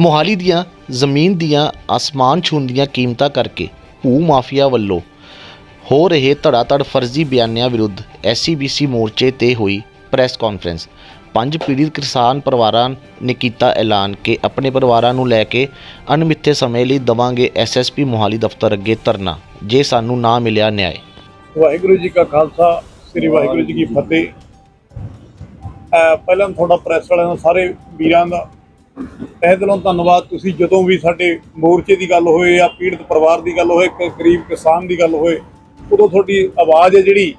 ਮੋਹਾਲੀ ਦੀਆਂ, ਜ਼ਮੀਨ ਦੀਆਂ ਅਸਮਾਨ ਛੂੰਦੀਆਂ ਕੀਮਤਾਂ ਕਰਕੇ ਭੂ ਮਾਫੀਆ ਵੱਲੋਂ ਹੋ ਰਹੇ ਧੜਾਧੜ ਫਰਜ਼ੀ ਬਿਆਨਿਆਂ ਵਿਰੁੱਧ ਐਸਸੀਬੀਸੀ ਮੋਰਚੇ ਤੇ ਹੋਈ ਪ੍ਰੈਸ ਕਾਨਫਰੰਸ। ਪੰਜ ਪੀੜਿਤ ਕਿਸਾਨ ਪਰਿਵਾਰਾਂ ਨੇ ਕੀਤਾ ਐਲਾਨ ਕਿ ਆਪਣੇ ਪਰਿਵਾਰਾਂ ਨੂੰ ਲੈ ਕੇ ਅਣਮਿੱਥੇ ਸਮੇਂ ਲਈ ਦਵਾਂਗੇ ਐਸਐਸਪੀ ਮੋਹਾਲੀ ਦਫ਼ਤਰ ਅੱਗੇ ਧਰਨਾ, ਜੇ ਸਾਨੂੰ ਨਾ ਮਿਲਿਆ ਨਿਆਂ। ਵਾਹਿਗੁਰੂ ਜੀ ਕਾ ਖਾਲਸਾ, ਸ੍ਰੀ ਵਾਹਿਗੁਰੂ ਜੀ ਕੀ ਫਤਿਹ। ਪਹਿਲਾਂ ਤੁਹਾਡਾ ਪ੍ਰੈਸ ਵਾਲਿਆਂ ਦਾ, ਸਾਰੇ ਵੀਰਾਂ ਦਾ ਤਹਿ ਦਿਲੋਂ ਧੰਨਵਾਦ। ਤੁਸੀਂ ਜਦੋਂ ਵੀ ਸਾਡੇ ਮੋਰਚੇ ਦੀ ਗੱਲ ਹੋਏ ਜਾਂ ਪੀੜਤ ਪਰਿਵਾਰ ਦੀ ਗੱਲ ਹੋਏ ਗਰੀਬ ਕਿਸਾਨ ਦੀ ਗੱਲ ਹੋਏ, ਉਦੋਂ ਤੁਹਾਡੀ ਆਵਾਜ਼ ਹੈ ਜਿਹੜੀ,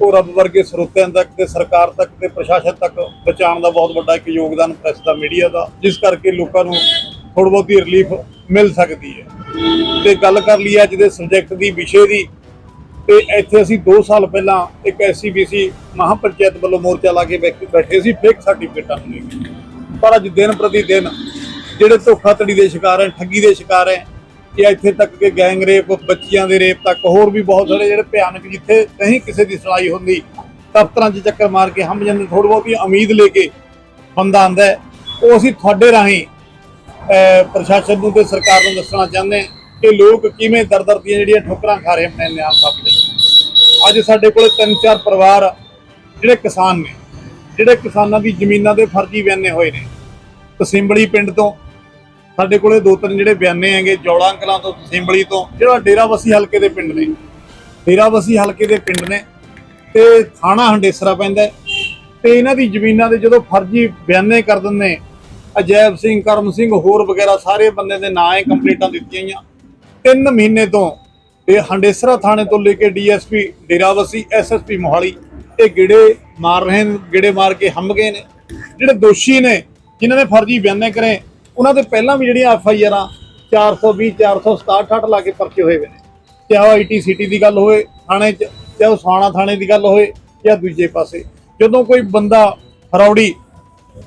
ਉਹ ਰੱਬ ਵਰਗੇ ਸਰੋਤਿਆਂ ਤੱਕ ਤੇ ਸਰਕਾਰ ਤੱਕ ਤੇ ਪ੍ਰਸ਼ਾਸਨ ਤੱਕ ਪਹੁੰਚਾਉਣ ਦਾ ਬਹੁਤ ਵੱਡਾ ਇੱਕ ਯੋਗਦਾਨ ਪ੍ਰੈਸ ਦਾ, ਮੀਡੀਆ ਦਾ, ਜਿਸ ਕਰਕੇ ਲੋਕਾਂ ਨੂੰ ਥੋੜ੍ਹੀ ਬਹੁਤੀ ਰਿਲੀਫ ਮਿਲ ਸਕਦੀ ਹੈ। ਤੇ ਗੱਲ ਕਰ ਲਈ ਅੱਜ ਦੇ ਸਬਜੈਕਟ ਦੀ, ਵਿਸ਼ੇ ਦੀ, ਤੇ ਇੱਥੇ ਅਸੀਂ 2 ਸਾਲ ਪਹਿਲਾਂ ਇੱਕ ਐਸਸੀਬੀਸੀ ਮਹਾਪੰਚਾਇਤ ਵੱਲੋਂ ਮੋਰਚਾ ਲਾ ਕੇ ਬੈਠ- ਬੈਠੇ ਸੀ ਫੇਕ ਸਰਟੀਫਿਕੇਟਾਂ ਨੂੰ ਲੈ ਕੇ ਪਰ ਅੱਜ ਦਿਨ ਪ੍ਰਤੀ ਦਿਨ ਜਿਹੜੇ ਧੋਖਾਧੜੀ ਦੇ ਸ਼ਿਕਾਰ ਹੈ, ਠੱਗੀ ਦੇ ਸ਼ਿਕਾਰ ਹੈ, ਇਹ ਇੱਥੇ ਤੱਕ ਕਿ ਗੈਂਗ ਰੇਪ, ਬੱਚੀਆਂ ਦੇ ਰੇਪ ਤੱਕ ਹੋਰ ਵੀ ਬਹੁਤ ਸਾਰੇ ਜਿਹੜੇ ਭਿਆਨਕ ਜਿੱਥੇ ਨਹੀਂ ਕਿਸੇ ਦੀ ਸੁਣਾਈ ਹੁੰਦੀ, ਦਫ਼ਤਰਾਂ 'ਚ ਚੱਕਰ ਮਾਰ ਕੇ ਹਮ ਜਾਂਦੇ ਥੋੜੀ ਬਹੁਤੀ ਉਮੀਦ ਲੈ ਕੇ ਬੰਦਾ ਆਂਦਾ ਉਹ ਅਸੀਂ ਤੁਹਾਡੇ ਰਾਹੀਂ ਪ੍ਰਸ਼ਾਸਨ ਨੂੰ ਤੇ ਸਰਕਾਰ ਨੂੰ ਦੱਸਣਾ ਚਾਹੁੰਦੇ ਹਾਂ ਕਿ ਲੋਕ ਕਿਵੇਂ ਦਰ-ਦਰ ਦੀਆਂ ਜਿਹੜੀਆਂ ਠੋਕਰਾਂ ਖਾ ਰਹੇ ਆਪਣੇ ਨਿਆਂ ਸਾਹਿਬ ਅੱਜ ਸਾਡੇ ਕੋਲ ਤਿੰਨ ਚਾਰ ਪਰਿਵਾਰ ਜਿਹੜੇ ਕਿਸਾਨ ਨੇ ਜਿਹੜੇ ਕਿਸਾਨਾਂ ਦੀ ਜ਼ਮੀਨਾਂ ਦੇ ਫਰਜ਼ੀ ਬਿਆਨੇ ਹੋਏ ਨੇ। ਤਸਿੰਬਲੀ ਪਿੰਡ ਤੋਂ, ਸਾਡੇ ਕੋਲੇ ਦੋ ਤਿੰਨ ਜਿਹੜੇ ਬਿਆਨੇ ਹੈਗੇ ਜੌਲਾ ਕਲਾਂ ਤੋਂ ਤਸਿੰਬੜੀ ਤੋਂ, ਜਿਹੜਾ ਡੇਰਾਵਸੀ ਹਲਕੇ ਦੇ ਪਿੰਡ ਨੇ। ਡੇਰਾਵਸੀ ਹਲਕੇ ਦੇ ਪਿੰਡ ਨੇ। ਤੇ ਥਾਣਾ ਹੰਡੇਸਰਾ ਪੈਂਦਾ ਹੈ। ਤੇ ਇਹਨਾਂ ਦੀ ਜ਼ਮੀਨਾਂ ਦੇ ਜਦੋਂ ਫਰਜ਼ੀ ਬਿਆਨੇ ਕਰ ਦਿੰਦੇ ਅਜੈਬ ਸਿੰਘ, ਕਰਮ ਸਿੰਘ, ਹੋਰ ਵਗੈਰਾ ਸਾਰੇ ਬੰਦੇ ਦੇ ਨਾਂ ਹੈ ਕੰਪਲੀਟਾਂ ਦਿੱਤੀਆਂ ਗਈਆਂ। ਤਿੰਨ ਮਹੀਨੇ ਤੋਂ ਇਹ ਹੰਡੇਸਰਾ ਥਾਣੇ ਤੋਂ ਲੈ ਕੇ ਡੀਐਸਪੀ ਡੇਰਾਵਸੀ ਐਸਐਸਪੀ ਮੋਹਾਲੀ ਇਹ ਗਿੜੇ ਮਾਰ ਰਹੇ ਨੇ, ਗੇੜੇ ਮਾਰ ਕੇ ਹੰਮ ਗਏ ਨੇ। ਜਿਹੜੇ ਦੋਸ਼ੀ ਨੇ, ਜਿਨ੍ਹਾਂ ਨੇ ਫਰਜ਼ੀ ਬਿਆਨੇ ਕਰੇ, ਉਹਨਾਂ ਦੇ ਪਹਿਲਾਂ ਵੀ ਜਿਹੜੀਆਂ ਐਫ ਆਈ ਆਰਾਂ 420 467 ਲਾ ਕੇ ਪਰਚੇ ਹੋਏ ਹੋਏ ਨੇ। ਚਾਹੇ ਆਈਟੀ ਸਿਟੀ ਦੀ ਗੱਲ ਹੋਏ ਥਾਣੇ 'ਚ, ਚਾਹੇ ਉਹ ਸਵਾਣਾ ਥਾਣੇ ਦੀ ਗੱਲ ਹੋਏ ਜਾਂ ਦੂਜੇ ਪਾਸੇ। ਜਦੋਂ ਕੋਈ ਬੰਦਾ ਫਰੌੜੀ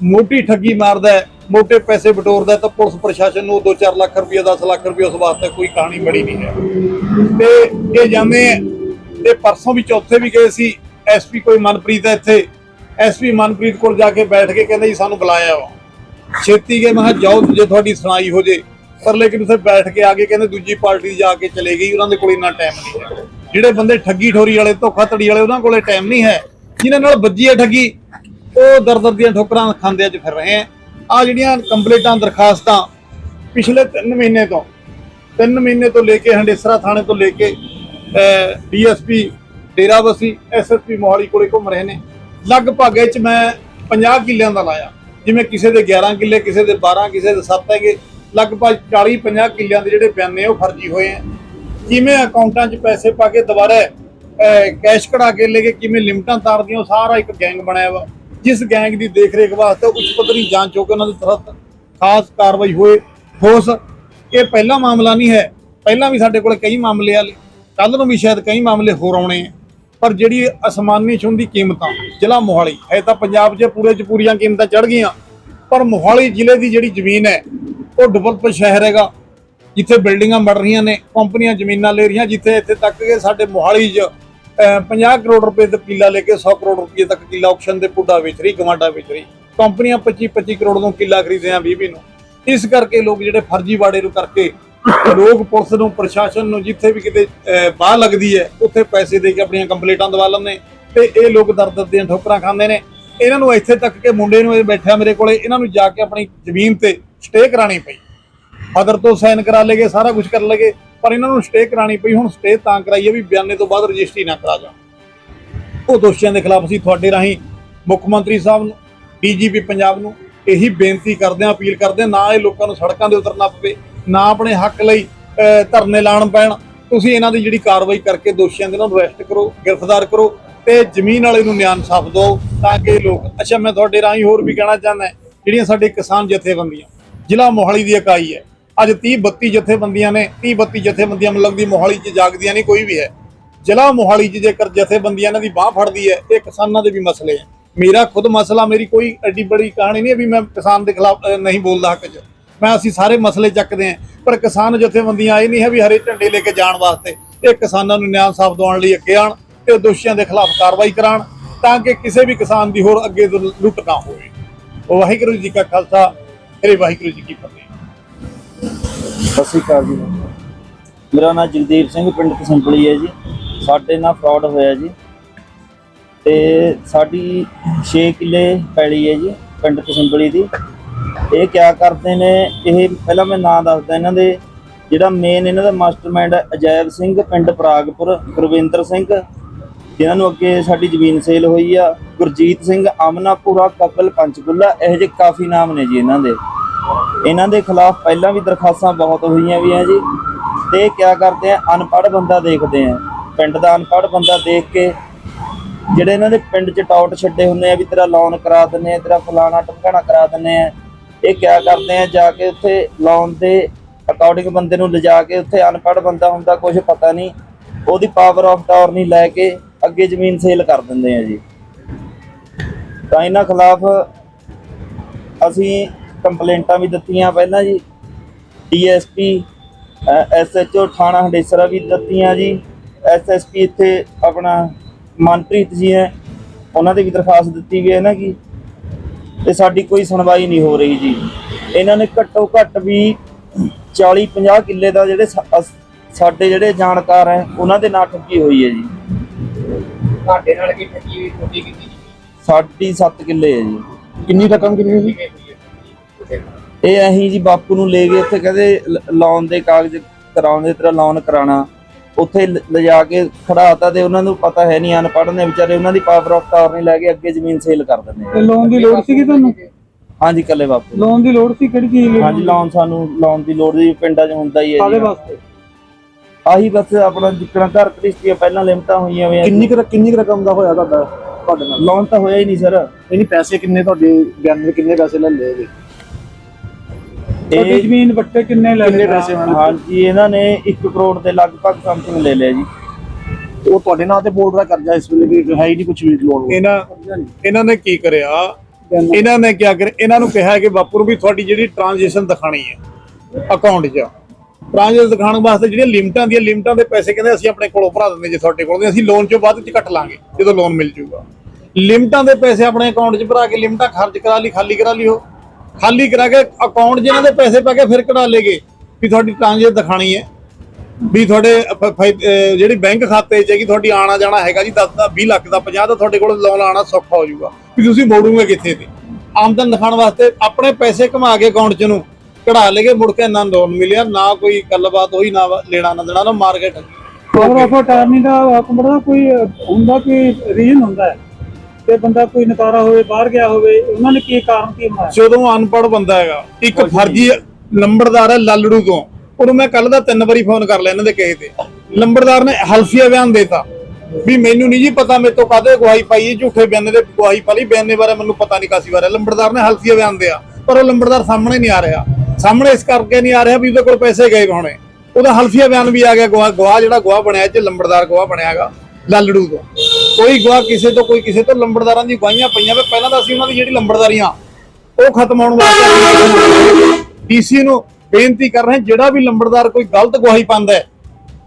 ਮੋਟੀ ਠੱਗੀ ਮਾਰਦਾ ਹੈ, ਮੋਟੇ ਪੈਸੇ ਬਟੋਰਦਾ ਤਾਂ ਪੁਲਿਸ ਪ੍ਰਸ਼ਾਸਨ ਨੂੰ 2-4 ਲੱਖ ਰੁਪਏ 10 ਲੱਖ ਰੁਪਏ ਉਸ ਵਾਸਤੇ ਕੋਈ ਕਹਾਣੀ ਬੜੀ ਨਹੀਂ ਹੈ। ਤੇ ਇਹ ਜਾਂਦੇ ਹੈ ਤੇ ਪਰਸੋਂ ਵੀ ਚੌਥੇ ਵੀ ਗਏ ਸੀ ਐਸਪੀ ਕੋਈ ਮਨਪ੍ਰੀਤ ਹੈ ਇੱਥੇ? ਐਸਪੀ ਮਨਪ੍ਰੀਤ ਕੋਲ ਜਾ ਕੇ ਬੈਠ ਕੇ ਕਹਿੰਦਾ ਜੀ ਸਾਨੂੰ ਬੁਲਾਇਆ ਵਾ। ਛੇਤੀ ਗਏ, ਮੈਂ ਕਿਹਾ ਜਾਓ ਜੇ ਤੁਹਾਡੀ ਸੁਣਾਈ ਹੋ ਜੇ। ਪਰ ਲੇਕਿਨ ਉੱਥੇ ਬੈਠ ਕੇ ਆ ਕੇ ਕਹਿੰਦੇ ਦੂਜੀ ਪਾਰਟੀ ਜਾ ਕੇ ਚਲੇ ਗਈ, ਉਹਨਾਂ ਦੇ ਕੋਲ ਇੰਨਾ ਟਾਈਮ ਨਹੀਂ ਹੈ। ਜਿਹੜੇ ਬੰਦੇ ਠੱਗੀ ਠੋਰੀ ਵਾਲੇ ਧੋਖਾਧੜੀ ਵਾਲੇ, ਉਹਨਾਂ ਕੋਲੇ ਟਾਈਮ ਨਹੀਂ ਹੈ। ਜਿਨ੍ਹਾਂ ਨਾਲ ਵੱਜੀ ਹੈ ਠੱਗੀ, ਉਹ ਦਰ ਦਰ ਦੀਆਂ ਠੋਕਰਾਂ ਖਾਂਦੇ ਅੱਜ ਫਿਰ ਰਹੇ ਆ ਆ ਜਿਹੜੀਆਂ ਕੰਪਲੀਟਾਂ ਦਰਖਾਸਤਾਂ ਪਿਛਲੇ 3 ਮਹੀਨੇ ਤੋਂ 3 ਮਹੀਨੇ ਤੋਂ ਲੈ ਕੇ ਹੰਡੇਸਰਾ ਥਾਣੇ ਤੋਂ ਲੈ ਕੇ ਡੀਐਸਪੀ ਡੇਰਾਬਸੀ ਐਸਐਸਪੀ ਮੋਹਾਲੀ ਕੋਲੇ ਘੁੰਮ ਰਹੇ ਨੇ। ਲਗਭਗ ਇਹ ਚ ਮੈਂ 50 ਕਿੱਲਿਆਂ ਦਾ ਲਾਇਆ। ਜਿਵੇਂ ਕਿਸੇ ਦੇ 11 ਕਿੱਲੇ, ਕਿਸੇ ਦੇ 12 ਕਿਸੇ ਦੇ 7 ਹੈਗੇ। ਲਗਭਗ 40 50 ਕਿੱਲਿਆਂ ਦੇ ਜਿਹੜੇ ਬਿਆਨੇ ਉਹ ਫਰਜ਼ੀ ਹੋਏ ਆ ਕਿਵੇਂ ਅਕਾਊਂਟਾਂ 'ਚ ਪੈਸੇ ਪਾ ਕੇ ਦੁਬਾਰਾ ਕੈਸ਼ ਕਢਾ ਕੇ ਲੈ ਕੇ ਕਿਵੇਂ ਲਿਮਟਾਂ ਤਾਰਦੀਆਂ, ਉਹ ਸਾਰਾ ਇੱਕ ਗੈਂਗ ਬਣਾਇਆ ਵਾ। ਜਿਸ ਗੈਂਗ ਦੀ ਦੇਖਰੇਖ ਵਾਸਤੇ ਉੱਚ ਪੱਧਰੀ ਜਾਂਚ ਹੋ ਕੇ ਉਹਨਾਂ ਦੇ ਤਰਫ ਖਾਸ ਕਾਰਵਾਈ ਹੋਏ। ਠੋਸ ਇਹ ਪਹਿਲਾ ਮਾਮਲਾ ਨਹੀਂ ਹੈ। ਪਹਿਲਾਂ ਵੀ ਸਾਡੇ ਕੋਲ ਕਈ ਮਾਮਲੇ ਆਲੇ ਕੱਲ ਨੂੰ ਵੀ ਸ਼ਾਇਦ ਕਈ ਮਾਮਲੇ ਹੋਰ ਆਉਣੇ ਆ ਪਰ ਜਿਹੜੀ ਅਸਮਾਨੀ ਛੁੰਦੀ ਕੀਮਤਾਂ ਜ਼ਿਲ੍ਹਾ ਮੋਹਾਲੀ ਹੈ ਤਾਂ ਪੰਜਾਬ 'ਚ ਪੂਰੇ 'ਚ ਪੂਰੀਆਂ ਕੀਮਤਾਂ ਚੜ ਗਈਆਂ ਪਰ ਮੋਹਾਲੀ ਜ਼ਿਲ੍ਹੇ ਦੀ ਜਿਹੜੀ ਜ਼ਮੀਨ ਹੈ ਉਹ ਡਿਵੈਲਪ ਸ਼ਹਿਰ ਹੈਗਾ ਜਿੱਥੇ ਬਿਲਡਿੰਗਾਂ ਬਣ ਰਹੀਆਂ ਨੇ ਕੰਪਨੀਆਂ ਜ਼ਮੀਨਾਂ ਲੈ ਰਹੀਆਂ ਜਿੱਥੇ ਇੱਥੇ ਤੱਕ ਕਿ ਸਾਡੇ ਮੋਹਾਲੀ 'ਚ ਅਹ, 50 ਕਰੋੜ ਰੁਪਏ ਦਾ ਕਿੱਲਾ ਲੈ ਕੇ 100 ਕਰੋੜ ਰੁਪਏ ਤੱਕ ਕਿੱਲਾ ਆਕਸ਼ਨ ਦੇ ਪੁੱਡਾ ਵੇਚ ਰਹੀ ਗਵਾਂਡਾ ਵੇਚ ਰਹੀ ਕੰਪਨੀਆਂ 25 25 ਕਰੋੜ ਨੂੰ ਕਿੱਲਾ ਖਰੀਦਦੇ ਆ 20 20 ਨੂੰ। ਇਸ ਕਰਕੇ ਲੋਕ ਜਿਹੜੇ ਫਰਜ਼ੀਵਾੜੇ ਨੂੰ ਕਰਕੇ ਲੋਕ ਪੁਲਿਸ ਨੂੰ ਪ੍ਰਸ਼ਾਸਨ ਨੂੰ ਜਿੱਥੇ ਵੀ ਕਿਤੇ ਅਹ, ਬਾਹ ਲੱਗਦੀ ਹੈ ਉੱਥੇ ਪੈਸੇ ਦੇ ਕੇ ਆਪਣੀਆਂ ਕੰਪਲੀਟਾਂ ਦਵਾ ਲੈਂਦੇ ਤੇ ਇਹ ਲੋਕ ਦਰ ਦਰ ਦੀਆਂ ਠੋਕਰਾਂ ਖਾਂਦੇ ਨੇ। ਇਹਨਾਂ ਨੂੰ ਇੱਥੇ ਤੱਕ ਕਿ ਮੁੰਡੇ ਨੂੰ ਇਹ ਬੈਠਿਆ ਮੇਰੇ ਕੋਲੇ ਇਹਨਾਂ ਨੂੰ ਜਾ ਕੇ ਆਪਣੀ ਜ਼ਮੀਨ ਤੇ ਸਟੇ ਕਰਾਣੀ ਪਈ। ਫਾਦਰ ਤੋਂ ਸਾਈਨ ਕਰਾ ਲੇਗੇ ਸਾਰਾ ਕੁਝ ਕਰ ਲਗੇ ਪਰ ਇਹਨਾਂ ਨੂੰ ਸਟੇ ਕਰਾਣੀ ਪਈ। ਹੁਣ ਸਟੇ ਤਾਂ ਕਰਾਈਏ ਵੀ ਬਿਆਨੇ ਤੋਂ ਬਾਅਦ ਰਜਿਸਟਰੀ ਨਾ ਕਰਾ ਜਾ ਉਹ ਦੋਸ਼ੀਆਂ ਦੇ ਖਿਲਾਫ ਅਸੀਂ ਤੁਹਾਡੇ ਰਾਹੀਂ ਮੁੱਖ ਮੰਤਰੀ ਸਾਹਿਬ ਨੂੰ ਡੀਜੀਪੀ ਪੰਜਾਬ ਨੂੰ ਇਹੀ ਬੇਨਤੀ ਕਰਦੇ ਹਾਂ, ਅਪੀਲ ਕਰਦੇ ਹਾਂ, ਨਾ ਇਹ ਲੋਕਾਂ ਨੂੰ ਸੜਕਾਂ ਦੇ ਉਤਰਨਾ ਪਵੇ, ਨਾ ਆਪਣੇ ਹੱਕ ਲਈ ਧਰਨੇ ਲਾਣ ਪੈਣ। ਤੁਸੀਂ ਇਹਨਾਂ ਦੀ ਜਿਹੜੀ ਕਾਰਵਾਈ ਕਰਕੇ ਦੋਸ਼ੀਆਂ ਦੇ ਨਾਲ ਅਰੈਸਟ ਕਰੋ, ਗ੍ਰਿਫਤਾਰ ਕਰੋ ਤੇ ਜ਼ਮੀਨ ਵਾਲੇ ਨੂੰ ਨਿਆਂ ਇਨਸਾਫ ਦਿਓ ਤਾਂ ਕਿ ਲੋਕ, ਅੱਛਾ, ਮੈਂ ਤੁਹਾਡੇ ਰਾਹੀਂ ਹੋਰ ਵੀ ਕਹਿਣਾ ਚਾਹੁੰਦਾ, ਜਿਹੜੀਆਂ ਸਾਡੇ ਕਿਸਾਨ ਜਥੇਬੰਦੀਆਂ, ਜ਼ਿਲ੍ਹਾ ਮੋਹਾਲੀ ਦੀ ਇਕਾਈ ਹੈ, ਅੱਜ 30 32 ਜਥੇਬੰਦੀਆਂ ਨੇ 30 32 ਜਥੇਬੰਦੀਆਂ ਮਤਲਬ ਲੱਗਦੀ ਮੋਹਾਲੀ 'ਚ ਜਾਗਦੀਆਂ ਨਹੀਂ, ਕੋਈ ਵੀ ਹੈ। ਜ਼ਿਲ੍ਹਾ ਮੋਹਾਲੀ 'ਚ ਜੇਕਰ ਜਥੇਬੰਦੀਆਂ ਇਹਨਾਂ ਦੀ ਬਾਹ ਫੜਦੀ ਹੈ, ਇਹ ਕਿਸਾਨਾਂ ਦੇ ਵੀ ਮਸਲੇ ਹੈ। ਮੇਰਾ ਖੁਦ ਮਸਲਾ, ਮੇਰੀ ਕੋਈ ਐਡੀ ਬੜੀ ਕਹਾਣੀ ਨਹੀਂ ਹੈ ਵੀ ਮੈਂ ਕਿਸਾਨ ਦੇ ਖਿਲਾਫ ਨਹੀਂ ਬੋਲਦਾ ਹੱਕ 'ਚ। ਮੈਂ, ਅਸੀਂ ਸਾਰੇ ਮਸਲੇ ਚੱਕਦੇ ਆਂ ਪਰ ਕਿਸਾਨ ਜਥੇਬੰਦੀਆਂ ਇਹ ਨਹੀਂ ਹੈ ਵੀ ਹਰੇ ਝੰਡੇ ਲੈ ਕੇ ਜਾਣ ਵਾਸਤੇ। ਇਹ ਕਿਸਾਨਾਂ ਨੂੰ ਨਿਆਂ ਸਾਫ਼ ਦਿਵਾਉਣ ਲਈ ਅੱਗੇ ਆਣ ਤੇ ਦੋਸ਼ੀਆਂ ਦੇ ਖਿਲਾਫ ਕਾਰਵਾਈ ਕਰਾਉਣ ਤਾਂ ਕਿ ਕਿਸੇ ਵੀ ਕਿਸਾਨ ਦੀ ਹੋਰ ਅੱਗੇ ਤੋਂ ਲੁੱਟ ਨਾ ਹੋਵੇ। ਵਾਹਿਗੁਰੂ ਜੀ ਕਾ ਖਾਲਸਾ ਸ੍ਰੀ ਵਾਹਿਗੁਰੂ ਜੀ ਕੀ ਫਤਿਹ। ਸਤਿ ਸ਼੍ਰੀ ਅਕਾਲ ਜੀ। ਮੇਰਾ ਨਾਮ ਜਗਦੀਪ ਸਿੰਘ, ਪਿੰਡ ਕਸੰਪਲੀ ਹੈ ਜੀ। ਸਾਡੇ ਨਾਲ ਫਰਾਡ ਹੋਇਆ ਜੀ। ਤੇ ਸਾਡੀ 6 ਕਿੱਲੇ ਪੈਲੀ ਹੈ ਜੀ, ਪਿੰਡ ਕਸੰਪਲੀ ਦੀ। ਇਹ ਕਿਆ ਕਰਦੇ ਨੇ, ਇਹ ਪਹਿਲਾਂ ਮੈਂ ਨਾਂ ਦੱਸਦਾ ਇਹਨਾਂ ਦੇ। ਜਿਹੜਾ ਮੇਨ ਇਹਨਾਂ ਦਾ ਮਾਸਟਰਮਾਈਂਡ ਹੈ ਅਜੈਬ ਸਿੰਘ, ਪਿੰਡ ਪ੍ਰਾਗਪੁਰ, ਗੁਰਵਿੰਦਰ ਸਿੰਘ। ਜਿਨ੍ਹਾਂ ਨੂੰ ਅੱਗੇ ਸਾਡੀ ਜ਼ਮੀਨ ਸੇਲ ਹੋਈ ਆ, ਗੁਰਜੀਤ ਸਿੰਘ, ਆਮਨਾਪੁਰਾ, ਕਪਲ, ਪੰਚਕੁਲਾ, ਇਹੋ ਜਿਹੇ ਕਾਫੀ ਨਾਮ ਨੇ ਜੀ ਇਹਨਾਂ ਦੇ। ਇਹਨਾਂ ਦੇ ਖਿਲਾਫ ਪਹਿਲਾਂ ਵੀ ਦਰਖਾਸਤਾਂ ਬਹੁਤ ਹੋਈਆਂ ਵੀ ਆ ਜੀ। ਤੇ ਕਿਆ ਕਰਦੇ ਆ, ਅਨਪੜ੍ਹ ਬੰਦਾ ਦੇਖਦੇ ਆ। ਪਿੰਡ ਦਾ ਅਨਪੜ੍ਹ ਬੰਦਾ ਦੇਖ ਕੇ ਜਿਹੜੇ ਇਹਨਾਂ ਦੇ ਪਿੰਡ 'ਚ ਟਾਊਟ ਛੱਡੇ ਹੁੰਦੇ ਆ ਵੀ ਤੇਰਾ ਲੋਨ ਕਰਾ ਦਿੰਨੇ ਆ, ਤੇਰਾ ਫਲਾਣਾ ਟਮਕਾਣਾ ਕਰਾ ਦਿੰਨੇ ਆ, ਇਹ ਕਿਆ ਕਰਦੇ ਆ, ਜਾ ਕੇ ਉੱਥੇ ਲੋਨ ਦੇ ਅਕਾਊਂਟਿੰਗ ਬੰਦੇ ਨੂੰ ਲਿਜਾ ਕੇ ਉੱਥੇ ਅਨਪੜ੍ਹ ਬੰਦਾ ਹੁੰਦਾ ਕੁਝ ਪਤਾ ਨਹੀਂ, ਉਹਦੀ ਪਾਵਰ ਆਫ ਟਾਰਨੀ ਲੈ ਕੇ ਅੱਗੇ ਜ਼ਮੀਨ ਸੇਲ ਕਰ ਦਿੰਦੇ ਆ ਜੀ। ਤਾਂ ਇਹਨਾਂ ਖਿਲਾਫ ਅਸੀਂ ਕੰਪਲੇਂਟਾਂ ਵੀ ਦਿੱਤੀਆਂ ਪਹਿਲਾਂ ਜੀ ਡੀਐਸਪੀ ਐਸਐਚਓ ਥਾਣਾ ਹੰਡੇਸਰਾ ਵੀ ਦਿੱਤੀਆਂ ਜੀ ਐਸਐਸਪੀ ਇੱਥੇ ਆਪਣਾ ਮਨਪ੍ਰੀਤ ਜੀ ਹੈ ਉਹਨਾਂ ਦੇ ਵੀ ਦਰਖਾਸਤ ਦਿੱਤੀ ਗਈ ਹੈ ਨਾ ਕਿ ਤੇ ਸਾਡੀ ਕੋਈ ਸੁਣਵਾਈ ਨਹੀਂ ਹੋ ਰਹੀ ਜੀ। ਇਹਨਾਂ ਨੇ ਘੱਟੋ ਘੱਟ ਵੀ 40 50 ਕਿੱਲੇ ਦਾ ਜਿਹੜੇ ਸਾਡੇ ਜਿਹੜੇ ਜਾਣਕਾਰ ਹੈ ਉਹਨਾਂ ਦੇ ਨਾਂ ਠੱਗੀ ਹੋਈ ਹੈ ਜੀ। ਤੁਹਾਡੇ ਨਾਲ ਕੀ ਠੱਗੀ ਹੋਈ ਕਿੰਨੀ ਸਾਡੀ 7 ਕਿੱਲੇ ਹੈ ਜੀ। ਕਿੰਨੀ ਰਕਮ ਕਿੰਨੀ ਸੀ ਇਹ ਅਸੀਂ ਜੀ ਬਾਪੂ ਨੂੰ ਲੈ ਗਏ ਉੱਥੇ ਕਹਿੰਦੇ ਲੋਨ ਦੇ ਕਾਗਜ਼ ਕਰਾਉਣੇ ਤੇਰਾ ਲੋਨ ਕਰਾਣਾ ਉੱਥੇ ਲ- ਲਿਜਾ ਕੇ ਖੜਾਤਾ ਤੇ ਉਹਨਾਂ ਨੂੰ ਪਤਾ ਹੈ ਨਹੀਂ ਅਨਪੜ੍ਹ ਨੇ ਵਿਚਾਰੇ ਉਹਨਾਂ ਦੀ ਪਾਵਰ ਆਫ ਟਾਰਨੀ ਲੈ ਕੇ ਅੱਗੇ ਜ਼ਮੀਨ ਸੇਲ ਕਰ ਦਿੰਦੇ ਆ ਤੇ ਲੋਨ ਦੀ ਲੋੜ ਸੀਗੀ ਤੁਹਾਨੂੰ? ਹਾਂਜੀ ਕੱਲੇ ਬਾਪੂ ਲੋਨ ਦੀ ਲੋੜ ਸੀ ਕਿਹੜੀ ਚੀਜ਼ ਲਈ ਹਾਂਜੀ ਲੋਨ ਸਾਨੂੰ ਲੋਨ ਦੀ ਲੋੜ ਦੀ ਪਿੰਡਾਂ 'ਚ ਹੁੰਦਾ ਹੀ ਹੈ ਜੀ। ਵਾਸਤੇ? ਆਹੀ ਬਸ ਆਪਣਾ ਜਿੱਕਣਾ ਘਰ ਕ੍ਰਿਸਤੀਆਂ ਪਹਿਲਾਂ ਲਿਮਟਾਂ ਹੋਈਆਂ ਹੋਈਆਂ ਕਿੰਨੀ ਕੁ ਕਿੰਨੀ ਕੁ ਰਕਮ ਦਾ ਹੋਇਆ ਤੁਹਾਡਾ ਤੁਹਾਡੇ ਨਾਲ? ਲੋਨ ਤਾਂ ਹੋਇਆ ਹੀ ਨਹੀਂ ਸਰ ਨਹੀਂ ਪੈਸੇ ਕਿੰਨੇ ਤੁਹਾਡੇ ਬਿਆਨ ਦੇ ਕਿੰਨੇ ਪੈਸੇ ਲੈ ਲਏ ਜੀ? ਤੁਹਾਡੀ ਇਹ ਜ਼ਮੀਨ ਬੱਟੇ ਕਿੰਨੇ ਲੈ ਕਿੰਨੇ ਲਏ? ਪੈਸੇ ਨੇ ਹਾਂਜੀ ਇਹਨਾਂ ਨੇ 1 ਕਰੋੜ ਦੇ ਲਗਭਗ ਸਮਥਿੰਗ ਲੈ ਲਿਆ ਜੀ। ਉਹ ਤੁਹਾਡੇ ਨਾਂ ਤੇ ਬੋਰਡ ਦਾ ਕਰਜ਼ਾ ਇਸ ਵੇਲੇ ਵੀ ਹੈ ਹੀ ਨਹੀਂ ਕੁਝ ਵੀ ਲੋਨ ਇਹਨਾਂ ਇਹਨਾਂ ਨੇ ਕੀ ਕਰਿਆ? ਇਹਨਾਂ ਨੇ ਕੀ ਕਰਿਆ? ਇਹਨਾਂ ਨੂੰ ਕਿਹਾ ਕਿ ਬਾਪੂ ਨੂੰ ਵੀ ਤੁਹਾਡੀ ਜਿਹੜੀ ਟ੍ਰਾਂਜੈਕਸ਼ਨ ਦਿਖਾਣੀ ਹੈ ਅਕਾਊਂਟ 'ਚ। ਟ੍ਰਾਂਜੈਕਸ਼ਨ ਦਿਖਾਉਣ ਵਾਸਤੇ ਜਿਹੜੀਆਂ ਲਿਮਟਾਂ ਦੀਆਂ ਲਿਮਟਾਂ ਦੇ ਪੈਸੇ ਕਹਿੰਦੇ ਅਸੀਂ ਆਪਣੇ ਕੋਲੋਂ ਭਰਾ ਦਿੰਦੇ ਜੇ ਤੁਹਾਡੇ ਕੋਲ। ਨਹੀਂ ਅਸੀਂ ਲੋਨ 'ਚੋਂ ਵੱਧ 'ਚ ਕੱਟ ਲਾਂਗੇ ਜਦੋਂ ਲੋਨ ਮਿਲ ਜਾਊਗਾ ਲਿਮਟਾਂ ਦੇ ਪੈਸੇ ਆਪਣੇ ਅਕਾਊਂਟ 'ਚ ਭਰਾ ਕੇ ਲਿਮਟਾਂ ਖਰਚ ਕਰਾ ਲਈ ਖਾਲੀ ਕਰਾ ਲਈ ਉਹ। ਖਾਲੀ ਕਰਾ ਕੇ ਅਕਾਊਂਟ ਜਿਹਨਾਂ ਦੇ ਪੈਸੇ ਪਾ ਕੇ ਫਿਰ ਕਢਾ ਲੇਗੇ ਵੀ ਤੁਹਾਡੀ ਟ੍ਰਾਂਜੈਕਸ਼ਨ ਦਿਖਾਣੀ ਹੈ। ਵੀ ਤੁਹਾਡੇ ਜਿਹੜੀ ਬੈਂਕ ਖਾਤੇ 'ਚ ਹੈ ਤੁਹਾਡੀ ਆਣਾ ਜਾਣਾ ਹੈਗਾ ਜੀ 10 ਦਾ 20 ਲੱਖ ਦਾ 50 ਦਾ ਤੁਹਾਡੇ ਕੋਲ ਲੋਨ ਆਣਾ ਸੌਖਾ ਹੋ ਜਾਊਗਾ। ਵੀ ਤੁਸੀਂ ਮੋੜੂਗੇ ਕਿੱਥੇ ਤੇ। ਆਮਦਨ ਦਿਖਾਉਣ ਵਾਸਤੇ ਆਪਣੇ ਪੈਸੇ ਕਮਾ ਕੇ ਅਕਾਊਂਟ 'ਚ ਨੂੰ ਕਢਾ ਲੇਗੇ ਮੁੜ ਕੇ ਨਾ ਲੋਨ ਮਿਲਿਆ, ਨਾ ਕੋਈ ਗੱਲਬਾਤ ਹੋਈ, ਨਾ ਲੈਣਾ ਨਾ ਦੇਣਾ, ਨਾ ਮਾਰਕੀਟ ਪਾਵਰ ਆਫ ਅਟਾਰਨੀ ਦਾ ਹੁਕਮ ਦਾ ਕੋਈ ਹੁੰਦਾ ਕੋਈ ਰੀਜ਼ਨ ਹੁੰਦਾ ਹੈ? ਤੇ ਬੰਦਾ ਕੋਈ ਨਕਾਰਾ ਹੋਵੇ ਬਾਹਰ ਗਿਆ ਹੋਵੇ ਉਹਨਾਂ ਨੇ ਕੀ ਕਾਰਨ ਕੀ ਮਾਇਆ ਜਦੋਂ ਅਨਪੜ੍ਹ ਬੰਦਾ ਹੈਗਾ ਇੱਕ ਫਰਜ਼ੀ ਨੰਬਰਦਾਰ ਹੈ ਲਾਲੜੂ ਤੋਂ ਉਹਨੂੰ ਮੈਂ ਕੱਲ ਦਾ ਤਿੰਨ ਵਾਰੀ ਫੋਨ ਕਰ ਲਿਆ ਇਹਨਾਂ ਦੇ ਕਹੇ ਤੇ। ਨੰਬਰਦਾਰ ਨੇ ਹਲਫੀਆ ਬਿਆਨ ਦੇਤਾ। ਵੀ ਮੈਨੂੰ ਨਹੀਂ ਜੀ ਪਤਾ ਮੇਰੇ ਤੋਂ ਕਾਦੇ ਗਵਾਹੀ ਪਾਈ ਹੈ ਝੂਠੇ ਬਿਆਨ ਦੇ ਗਵਾਹੀ ਪਾ ਲਈ ਬਿਆਨ ਦੇ ਬਾਰੇ ਮੈਨੂੰ ਪਤਾ ਨਹੀਂ ਕਾਸੀ ਬਾਰੇ। ਲੰਬੜਦਾਰ ਨੇ ਹਲਫੀਆ ਬਿਆਨ ਦਿਆ ਪਰ ਉਹ ਲੰਬੜਦਾਰ ਸਾਹਮਣੇ ਨਹੀਂ ਆ ਰਿਹਾ। ਸਾਹਮਣੇ ਇਸ ਕਰਕੇ ਨਹੀਂ ਆ ਰਿਹਾ ਵੀ ਉਹਦੇ ਕੋਲ ਪੈਸੇ ਗਏ ਹੋਣੇ। ਉਹਦਾ ਹਲਫੀਆ ਬਿਆਨ ਵੀ ਆ ਗਿਆ ਗਵਾਹ ਗਵਾਹ ਜਿਹੜਾ ਗਵਾਹ ਬਣਿਆ ਚ ਲੰਬੜਦਾਰ ਗਵਾਹ ਬਣਿਆਗਾ ਲਾਲੜੂ ਤੋਂ। ਕੋਈ ਗਵਾਹ ਕਿਸੇ ਤੋਂ ਕੋਈ ਕਿਸੇ ਤੋਂ ਲੰਬੜਦਾਰਾਂ ਦੀ ਗਵਾਹੀਆਂ ਪਈਆਂ ਵੇ। ਪਹਿਲਾਂ ਤਾਂ ਅਸੀਂ ਉਹਨਾਂ ਦੀ ਜਿਹੜੀ ਲੰਬੜਦਾਰੀਆਂ ਉਹ ਖਤਮ ਹੋਣ ਵਾਸਤੇ ਡੀਸੀ ਨੂੰ ਬੇਨਤੀ ਕਰ ਰਹੇ ਜਿਹੜਾ ਵੀ ਲੰਬੜਦਾਰ ਕੋਈ ਗਲਤ ਗਵਾਹੀ ਪਾਉਂਦਾ ਹੈ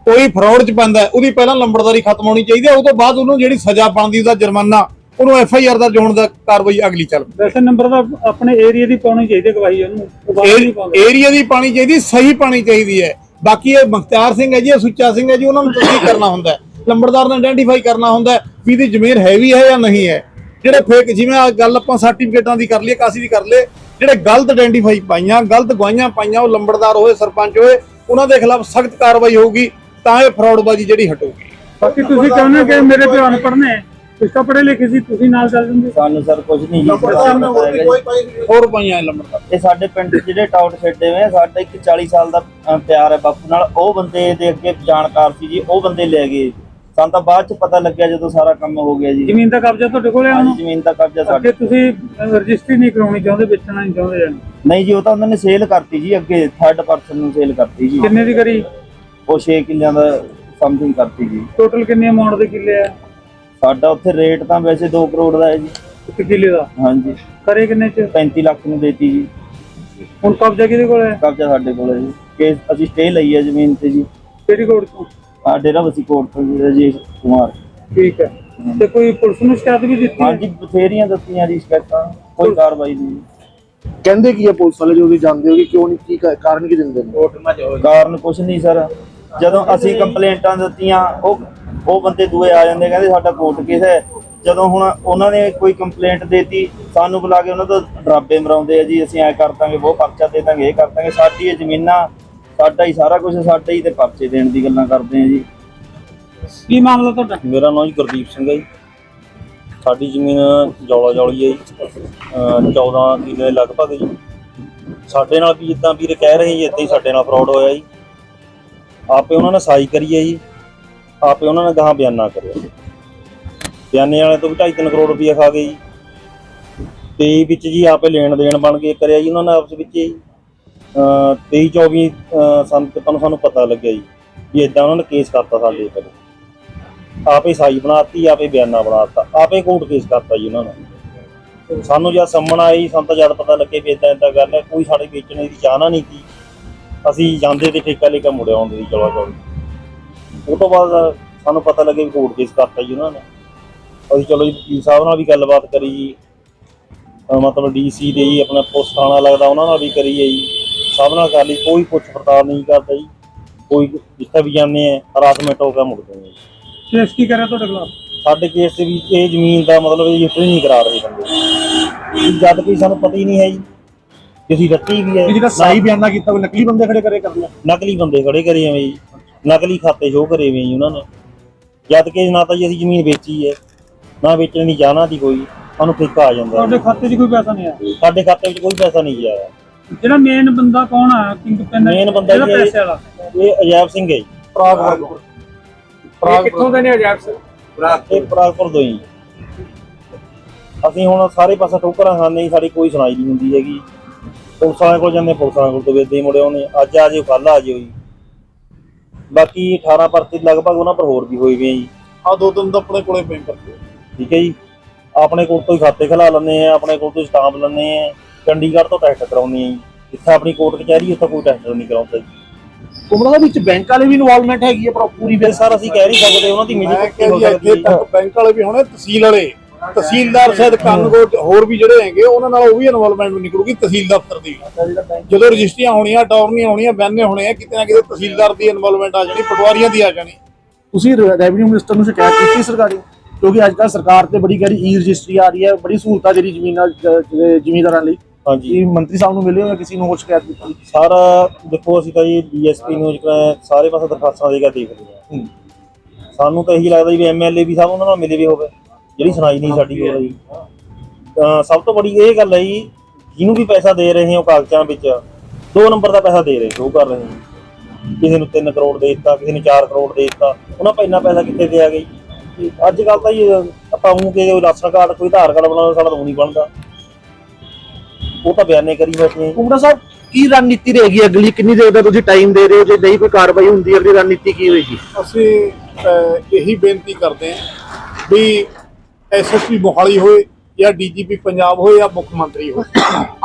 ਕੋਈ ਫਰਾਡ ਚ ਪਾਉਂਦਾ ਉਹਦੀ ਪਹਿਲਾਂ ਲੰਬੜਦਾਰੀ ਖਤਮ ਹੋਣੀ ਚਾਹੀਦੀ ਹੈ। ਉਹ ਤੋਂ ਬਾਅਦ ਉਹਨੂੰ ਜਿਹੜੀ ਸਜ਼ਾ ਬਣਦੀ ਉਹਦਾ ਜੁਰਮਾਨਾ ਉਹਨੂੰ ਐਫ ਆਈ ਆਰ ਦਾ ਜੋਣ ਦਾ ਕਾਰਵਾਈ ਅਗਲੀ ਚੱਲ ਵੈਸੇ ਨੰਬਰ ਦਾ ਆਪਣੇ ਏਰੀਆ ਦੀ ਪਾਉਣੀ ਚਾਹੀਦੀ ਹੈ ਗਵਾਹੀ ਉਹਨੂੰ। ਏਰੀਆ ਦੀ ਪਾਣੀ ਚਾਹੀਦੀ ਸਹੀ ਪਾਣੀ ਚਾਹੀਦੀ ਹੈ। ਬਾਕੀ ਇਹ ਮੁਖਤਿਆਰ ਸਿੰਘ ਹੈ ਜੀ ਇਹ ਸੁੱਚਾ ਸਿੰਘ ਹੈ ਜੀ ਉਹਨਾਂ ਨੂੰ ਤਸਦੀਕ ਕਰਨਾ ਹੁੰਦਾ ਲੰਬੜਦਾਰ ਨੇ ਆਇਡੈਂਟੀਫਾਈ ਕਰਨਾ ਹੁੰਦਾ ਵੀ ਇਹਦੀ ਜ਼ਮੀਰ ਹੈਵੀ ਹੈ ਜਾਂ ਨਹੀਂ ਹੈ? ਜਿਹੜੇ ਫੇਕ ਜਿਵੇਂ ਆ ਗੱਲ ਆਪਾਂ ਸਰਟੀਫਿਕੇਟਾਂ ਦੀ ਕਰ ਲਈਏ ਕਾਸੀ ਦੀ ਕਰ ਲਏ ਜਿਹੜੇ ਗਲਤ ਆਇਡੈਂਟੀਫਾਈ ਪਾਈਆਂ ਗਲਤ ਗਵਾਹੀਆਂ ਪਾਈਆਂ ਉਹ ਲੰਬੜਦਾਰ ਹੋਏ ਸਰਪੰਚ ਹੋਏ ਉਹਨਾਂ ਦੇ ਖਿਲਾਫ ਸਖਤ ਕਾਰਵਾਈ ਹੋਊਗੀ ਤਾਂ ਇਹ ਫਰਾਡਬਾਜ਼ੀ ਜਿਹੜੀ ਹਟੂਗੀ। ਬਾਕੀ ਤੁਸੀਂ ਚਾਹੁੰਦੇ ਹੋ ਕਿ ਮੇਰੇ ਪਿਓ ਅਨਪੜ੍ਹ ਨੇ ਤੁਸੀਂ ਤਾਂ ਪੜ੍ਹੇ ਲਿਖੇ ਸੀ ਤੁਸੀਂ ਨਾਲ ਚੱਲ ਜਾਂਦੇ ਸਾਨੂੰ ਸਰ ਕੁਝ ਨਹੀਂ ਜੀ। ਹੋਰ ਪਾਈਆਂ ਲੰਬੜਦਾਰ। ਇਹ ਸਾਡੇ ਪਿੰਡ ਜਿਹੜੇ ਟਾਊਟ ਛੱਡੇ ਹੋਏ ਸਾਡਾ ਇੱਕ 40 ਸਾਲ ਦਾ ਪਿਆਰ ਹੈ ਬਾਪੂ ਨਾਲ ਉਹ ਬੰਦੇ ਦੇ ਅੱਗੇ ਜਾਣਕਾਰ ਸੀ ਜੀ ਉਹ ਬੰਦੇ ਲੈ ਗਏ ਸਾਨੂੰ ਤਾਂ ਬਾਅਦ 'ਚ ਪਤਾ ਲੱਗਿਆ ਜਦੋਂ ਸਾਰਾ ਕੰਮ ਹੋ ਗਿਆ ਜੀ। ਜ਼ਮੀਨ ਦਾ ਕਬਜ਼ਾ ਤੁਹਾਡੇ ਕੋਲ ਹੈ ਹਾਂਜੀ ਹੁਣ? ਜ਼ਮੀਨ ਦਾ ਕਬਜ਼ਾ ਅੱਗੇ ਸਾਡੇ ਤੁਸੀਂ ਰਜਿਸਟਰੀ ਨਹੀਂ ਕਰਾਉਣੀ ਚਾਹੁੰਦੇ ਵੇਚਣਾ ਨਹੀਂ ਚਾਹੁੰਦੇ ਨਹੀਂ ਜੀ ਉਹ ਤਾਂ ਉਹਨਾਂ ਨੇ ਸੇਲ ਕਰਤੀ ਜੀ ਅੱਗੇ ਥਰਡ ਪਰਸਨ ਨੂੰ ਸੇਲ ਕਰਤੀ ਜੀ। ਕਿੰਨੇ ਦੀ ਕਰੀ? ਉਹ 6 ਕਿੱਲਿਆਂ ਦਾ ਸਮਥਿੰਗ ਕਰਤੀ ਜੀ। ਟੋਟਲ ਕਿੰਨੇ ਅਮਾਉਂਟ ਦੇ ਕਿੱਲੇ ਆ? ਸਾਡਾ ਉੱਥੇ ਰੇਟ ਤਾਂ ਵੈਸੇ 2 ਕਰੋੜ ਦਾ ਹੈ ਜੀ। ਇੱਕ ਕਿੱਲੇ ਦਾ? ਹਾਂਜੀ। ਕਰੇ ਕਿੰਨੇ ਚ? 35 ਲੱਖ ਨੂੰ ਦੇਤੀ ਜੀ। ਹੁਣ ਕਬਜ਼ਾ ਕਿਹਦੇ ਕੋਲ ਹੈ? ਕਬਜ਼ਾ ਸਾਡੇ ਕੋਲ ਹੈ ਜੀ। ਕੇਸ ਅਸੀਂ ਸਟੇ ਲਈ ਹੈ ਜ਼ਮੀਨ ਤੇ ਜੀ। ਕਿਹੜੀ ਕੋਰਟ ਤੋਂ? ਆ ਡੇਰਾ ਵਸੀ ਕੋਟ ਤੋਂ ਜੀ ਰਾਜੇਸ਼ ਕੁਮਾਰ। ਠੀਕ ਹੈ। ਤੇ ਕੋਈ ਪੁਲਿਸ ਨੂੰ ਸ਼ਿਕਾਇਤ ਵੀ ਦਿੱਤੀ ਹੈ? ਹਾਂਜੀ ਬਥੇਰੀਆਂ ਦਿੱਤੀਆਂ ਜੀ ਸ਼ਿਕਾਇਤਾਂ। ਕੋਈ ਕਾਰਵਾਈ ਨਹੀਂ। ਕਹਿੰਦੇ ਕੀ ਆ ਪੁਲਿਸ ਵਾਲੇ ਜੋ ਵੀ ਜਾਣਦੇ ਹੋ ਕਿ ਕਿਉਂ ਨਹੀਂ ਕੀ ਕਾ- ਕਾਰਨ ਕੀ ਦਿੰਦੇ ਨੇ? ਕਾਰਨ ਕੁਛ ਨਹੀਂ ਸਰ। ਜਦੋਂ ਅਸੀਂ ਕੰਪਲੇਂਟਾਂ ਦਿੱਤੀਆਂ ਉਹ ਉਹ ਬੰਦੇ ਦੂਏ ਆ ਜਾਂਦੇ ਕਹਿੰਦੇ ਸਾਡਾ ਕੋਰਟ ਕੇਸ ਹੈ। ਜਦੋਂ ਹੁਣ ਉਹਨਾਂ ਨੇ ਕੋਈ ਕੰਪਲੇਂਟ ਦੇਤੀ ਸਾਨੂੰ ਬੁਲਾ ਕੇ ਉਹਨਾਂ ਤੋਂ ਡਰਾਬੇ ਮਰਾਉਂਦੇ ਆ ਜੀ ਅਸੀਂ ਐ ਕਰ ਦਾਂਗੇ ਉਹ ਪਰਚਾ ਦੇ ਦਾਂਗੇ ਇਹ ਕਰ ਦਾਂਗੇ। ਸਾਡੀ ਇਹ ਜ਼ਮੀਨਾਂ ਸਾਡਾ ਹੀ ਸਾਰਾ ਕੁਝ ਸਾਡਾ ਹੀ ਤੇ ਪਰਚੇ ਦੇਣ ਦੀ ਗੱਲਾਂ ਕਰਦੇ ਆ ਜੀ। ਕੀ ਮਾਮਲਾ ਤੁਹਾਡਾ? ਮੇਰਾ ਨਾਮ ਜੀ ਗੁਰਦੀਪ ਸਿੰਘ ਹੈ ਜੀ। ਸਾਡੀ ਜ਼ਮੀਨ ਜੌਲਾ ਜੌਲੀ ਹੈ ਜੀ। ਅਹ 14 ਕਿੱਲੇ ਦੇ ਲਗਭਗ ਜੀ। ਸਾਡੇ ਨਾਲ ਵੀ ਜਿੱਦਾਂ ਵੀਰ ਕਹਿ ਰਹੇ ਜੀ ਇਦਾਂ ਹੀ ਸਾਡੇ ਨਾਲ ਫਰਾਡ ਹੋਇਆ ਜੀ। ਆਪੇ ਉਹਨਾਂ ਨੇ ਸਾਈ ਕਰੀ ਹੈ ਜੀ। ਆਪੇ ਉਹਨਾਂ ਨੇ ਗਾਹਾਂ ਬਿਆਨਾ ਕਰਿਆ। ਬਿਆਨੇ ਵਾਲੇ ਤੋਂ ਵੀ 2.5 ਕਰੋੜ ਰੁਪਏ ਖਾ ਗਏ ਜੀ। ਤੇ ਵਿੱਚ ਜੀ ਆਪੇ ਲੈਣ ਦੇਣ ਬਣ ਕੇ ਕਰਿਆ ਜੀ ਉਹਨਾਂ ਨੇ ਆਪਸ ਵਿੱਚ ਜੀ 23 24 ਸੰਤ ਤੁਹਾਨੂੰ ਸਾਨੂੰ ਪਤਾ ਲੱਗਿਆ ਜੀ ਵੀ ਇਦਾਂ ਉਹਨਾਂ ਨੇ ਕੇਸ ਕਰਤਾ ਸਾਡੇ ਉੱਪਰ। ਆਪੇ ਸਾਈ ਬਣਾਤੀ, ਆਪੇ ਬਿਆਨਾ ਬਣਾਤਾ, ਆਪੇ ਕੋਰਟ ਕੇਸ ਕਰਤਾ ਜੀ ਉਹਨਾਂ ਨੇ। ਸਾਨੂੰ ਜਦ ਸੰਮਣ ਆਈ, ਸਾਨੂੰ ਤਾਂ ਜਦ ਪਤਾ ਲੱਗੇ ਵੀ ਇਦਾਂ ਇਦਾਂ ਗੱਲ ਹੈ, ਕੋਈ ਸਾਡੇ ਵੇਚਣੇ ਦੀ ਚਾਹਨਾ ਨਹੀਂ ਸੀ। ਅਸੀਂ ਜਾਂਦੇ ਤੇ ਠੇਕਾ ਲੈ ਕੇ ਮੁੜਿਆ ਆਉਂਦੇ ਸੀ ਚਲੋ ਚਲੋ। ਉਹ ਤੋਂ ਬਾਅਦ ਸਾਨੂੰ ਪਤਾ ਲੱਗੇ ਵੀ ਕੋਰਟ ਕੇਸ ਕਰਤਾ ਜੀ ਉਹਨਾਂ ਨੇ। ਅਸੀਂ ਚਲੋ ਜੀ ਵਕੀਲ ਸਾਹਿਬ ਨਾਲ ਵੀ ਗੱਲਬਾਤ ਕਰੀ ਜੀ। ਅਹ, ਮਤਲਬ ਡੀਸੀ ਦੇ ਜੀ, ਆਪਣਾ ਪੁਲਿਸ ਥਾਣਾ ਲੱਗਦਾ ਉਹਨਾਂ ਨਾਲ ਵੀ ਕਰੀ ਜੀ। ਸਭ ਨਾਲ ਕਰ ਲਈ ਕੋਈ ਪੁੱਛ ਪੜਤਾਲ ਨਹੀਂ ਕਰਦਾ ਜੀ। ਕੋਈ ਜਿੱਥੇ ਵੀ ਜਾਂਦੇ ਆ ਹਰਾਸਮੈਂਟ ਹੋ ਕੇ ਮੁੜਦੇ ਨੇ ਜੀ। ਕੇਸ ਕੀ ਕਰਿਆ ਤੁਹਾਡੇ ਖਿਲਾਫ? ਸਾਡੇ ਕੇਸ ਤੇ ਵੀ ਇਹ ਜ਼ਮੀਨ ਦਾ ਮਤਲਬ ਇਹ ਰਜਿਸਟਰੀ ਨਹੀਂ ਕਰਾ ਰਹੇ ਬੰਦੇ। ਜਦ ਕਿ ਸਾਨੂੰ ਪਤਾ ਹੀ ਨਹੀਂ ਹੈ ਜੀ ਕਿ ਅਸੀਂ ਰੱਖੀ ਵੀ ਹੈ ਜਿਹੜਾ ਸਹੀ ਬਿਆਨਾ ਕੀਤਾ ਕੋਈ ਨਕਲੀ ਬੰਦੇ ਖੜੇ ਕਰੇ ਕਰਦੇ ਆ। ਨਕਲੀ ਬੰਦੇ ਖੜੇ ਕਰੇ ਐਵੇਂ ਜੀ। ਨਕਲੀ ਖਾਤੇ ਸ਼ੋਅ ਕਰੇ ਜੀ ਉਹਨਾਂ ਨੇ। ਜਦ ਕਿ ਨਾ ਤਾਂ ਜੀ ਅਸੀਂ ਜ਼ਮੀਨ ਵੇਚੀ ਹੈ ਨਾ ਵੇਚਣ ਦੀ ਜਾਣਾ ਦੀ ਕੋਈ ਸਾਨੂੰ ਠੇਕਾ ਆ ਜਾਂਦਾ ਤੁਹਾਡੇ ਖਾਤੇ 'ਚ ਕੋਈ ਪੈਸਾ ਨਹੀਂ ਆਇਆ? ਸਾਡੇ ਖਾਤੇ ਵਿੱਚ ਕੋਈ ਪੈਸਾ ਨਹੀਂ ਆਇਆ। ਜਿਹੜਾ ਮੇਨ ਬੰਦਾ ਕੌਣ ਆ? ਕਿੰਗ ਪਿੰਨ Main ਬੰਦਾ ਜੀ ਇਹ- ਪੈਸੇ ਵਾਲਾ? ਇਹ ਅਜੈਬ ਸਿੰਘ ਹੈ ਜੀ। ਇਹ ਕਿੱਥੋਂ ਦੇ ਨੇ ਅਜਾਬ ਸਰ ਇਹ ਪ੍ਰਾਗਪੁਰ ਤੋਂ ਹੀ। ਅਸੀਂ ਹੁਣ ਸਾਰੇ ਪਾਸੇ ਠੋਕਰਾਂ ਖਾਂਦੇ ਜੀ ਸਾਡੀ ਕੋਈ ਸੁਣਾਈ ਨਹੀਂ ਹੁੰਦੀ ਹੈਗੀ। ਪੁਲਿਸ ਵਾਲਿਆਂ ਕੋਲ ਜਾਂਦੇ ਪੁਲਿਸ ਵਾਲਿਆਂ ਕੋਲ ਤੋਂ ਵੇਦੇ ਮੁੜੇ ਆਉਂਦੇ। ਅੱਜ ਆ ਜਿਓ ਕੱਲ ਆ ਜਿਓ ਜੀ। ਬਾਕੀ 18 ਪਰਚੇ ਲਗਭਗ ਉਹਨਾਂ ਪਰ ਹੋਰ ਵੀ ਹੋਏ ਵੇ ਆ ਜੀ। ਆ ਦੋ ਤਿੰਨ ਤਾਂ ਆਪਣੇ ਕੋਲੇ ਪੇਂ ਕਰਦੇ ਠੀਕ ਹੈ ਜੀ। ਆਪਣੇ ਕੋਲ ਤੋਂ ਹੀ ਖਾਤੇ ਖਿਲਾ ਲੈਂਦੇ ਆ ਆਪਣੇ ਕੋਲ ਤੋਂ ਹੀ ਸਟਾਂਪ ਲੈਂਦੇ ਆ। ਚੰਡੀਗੜ੍ਹ ਤੋਂ ਟੈਸਟ ਕਰਾਉਂਦੇ ਆ ਜੀ। ਜਿੱਥੇ ਆਪਣੀ ਕੋਰਟ ਕਚਹਿਰੀ ਉੱਥੇ ਕੋਈ ਟੈਸਟ ਨਹੀਂ ਕਰਾਉਂਦਾ ਜੀ। ਕੁਮਰਾ ਦੇ ਵਿੱਚ ਬੈਂਕ ਵਾਲੇ ਵੀ ਇਨਵੋਲਵਮੈਂਟ ਹੈਗੀ ਹੈ ਪ੍ਰੋਪਰੀ ਫਿਰ ਸਰ ਅਸੀਂ ਕਹਿ ਨਹੀਂ ਸਕਦੇ ਉਹਨਾਂ ਦੀ ਮੈਂ ਮਿਲੀ ਕਿਹਾ ਹੋ ਜੀ ਸਕਦੀ ਇੱਥੇ ਹੈ। ਤੱਕ ਬੈਂਕ ਵਾਲੇ ਵੀ ਹੋਣੇ ਤਹਿਸੀਲ ਵਾਲੇ ਤਹਿਸੀਲਦਾਰ ਸ਼ਾਇਦ ਕਾਨੂੰਗੋ ਹੋਰ ਵੀ ਜਿਹੜੇ ਹੈਗੇ ਉਹਨਾਂ ਨਾਲ ਉਹ ਵੀ ਇਨਵੋਲਵਮੈਂਟ ਨਿਕਲੂਗੀ ਤਹਿਸੀਲ ਦਫ਼ਤਰ ਦੀ। ਜਦੋਂ ਰਜਿਸਟਰੀਆਂ ਹੋਣੀਆਂ ਟੌਰਨੀਆਂ ਹੋਣੀਆਂ ਬੈਨੇ ਹੋਣੇ ਆ ਕਿਤੇ ਨਾ ਕਿਤੇ ਤਹਿਸੀਲਦਾਰ ਦੀ ਇਨਵੋਲਵਮੈਂਟ ਆ ਜਾਣੀ ਪਟਵਾਰੀਆਂ ਦੀ ਆ ਜਾਣੀ। ਤੁਸੀਂ ਰੈਵਨਿਊ ਮਿਨਿਸਟਰ ਨੂੰ ਸ਼ਿਕਾਇਤ ਕੀਤੀ ਸਰਕਾਰੀ? ਕਿਉਂਕਿ ਅੱਜ ਕੱਲ੍ਹ ਸਰਕਾਰ ਤੇ ਬੜੀ ਗਹਿਰੀ ਈ ਰਜਿਸਟਰੀ ਆ ਰਹੀ ਹੈ ਬੜੀ ਸਹੂਲਤਾਂ ਜਿਹੜੀ ਜ਼ਮੀਨਾਂ ਜ਼ਮੀਨਦਾਰਾਂ ਲਈ। ਹਾਂਜੀ। ਮੰਤਰੀ ਸਾਹਿਬ ਨੂੰ ਮਿਲੇ ਹੋ ਜਾਂ ਕਿਸੇ ਨੂੰ ਹੋਰ ਸ਼ਿਕਾਇਤ ਕੀਤੀ ਸਾਰਾ ਦੇਖੋ ਅਸੀਂ ਤਾਂ ਜੀ ਡੀਐਸਪੀ ਨੂੰ ਜਿਹੜਾ ਸਾਰੇ ਪਾਸੇ ਦਰਖਾਸਤਾਂ ਦੇ ਕੇ ਦੇਖਦੇ ਹਾਂ। ਸਾਨੂੰ ਤਾਂ ਇਹੀ ਲੱਗਦਾ ਜੀ ਵੀ ਐਮਐਲਏ ਵੀ ਸਾਹਿਬ ਉਹਨਾਂ ਨਾਲ ਮਿਲੇ ਵੀ ਹੋਵੇ। ਜਿਹੜੀ ਸੁਣਾਈ ਨਹੀਂ ਸਾਡੀ ਹੋ ਰਹੀ ਤਾਂ ਸਭ ਤੋਂ ਬੜੀ ਇਹ ਗੱਲ ਹੈ ਜੀ ਜਿਹਨੂੰ ਵੀ ਪੈਸਾ ਦੇ ਰਹੇ ਹੋ ਕਾਗਜ਼ਾਂ ਵਿੱਚ ਦੋ ਨੰਬਰ ਦਾ ਪੈਸਾ ਦੇ ਰਹੇ ਸ਼ੋ ਕਰ ਰਹੇ ਹੋ। ਕਿਸੇ ਨੂੰ 3 ਕਰੋੜ ਦੇ ਦਿੱਤਾ ਕਿਸੇ ਨੂੰ 4 ਕਰੋੜ ਦੇ ਦਿੱਤਾ ਉਹਨਾਂ ਪਾ ਇੰਨਾ ਪੈਸਾ ਕਿੱਥੇ ਦਿਆ ਗਈ ਅੱਜ ਕੱਲ ਤਾਂ ਜੀ ਆਪਾਂ ਉਹ ਕਿ ਰਾਸ਼ਨ ਕਾਰਡ ਕੋਈ ਆਧਾਰ ਕਾਰਡ ਬਣਾਉਣਾ ਸਾਡਾ ਤਾਂ ਨਹੀਂ ਬਣਦਾ। ਉਹ ਤਾਂ ਬਿਆਨੇ ਕਰੀ ਬੈਠੇ ਆ ਕੁਮਰਾ ਸਾਹਿਬ ਕੀ ਰਣਨੀਤੀ ਰਹੇਗੀ ਅਗਲੀ? ਕਿੰਨੀ ਦੇਰ ਦਾ ਤੁਸੀਂ ਟਾਈਮ ਦੇ ਰਹੇ ਹੋ? ਜੇ ਨਹੀਂ ਕੋਈ ਕਾਰਵਾਈ ਹੁੰਦੀ ਅਗਲੀ ਰਣਨੀਤੀ ਕੀ ਹੋਏਗੀ? ਅਸੀਂ ਇਹੀ ਬੇਨਤੀ ਕਰਦੇ ਹਾਂ ਵੀ ਐਸਐਸਪੀ ਮੋਹਾਲੀ ਹੋਏ ਜਾਂ ਡੀਜੀਪੀ ਪੰਜਾਬ ਹੋਏ ਜਾਂ ਮੁੱਖ ਮੰਤਰੀ ਹੋਏ।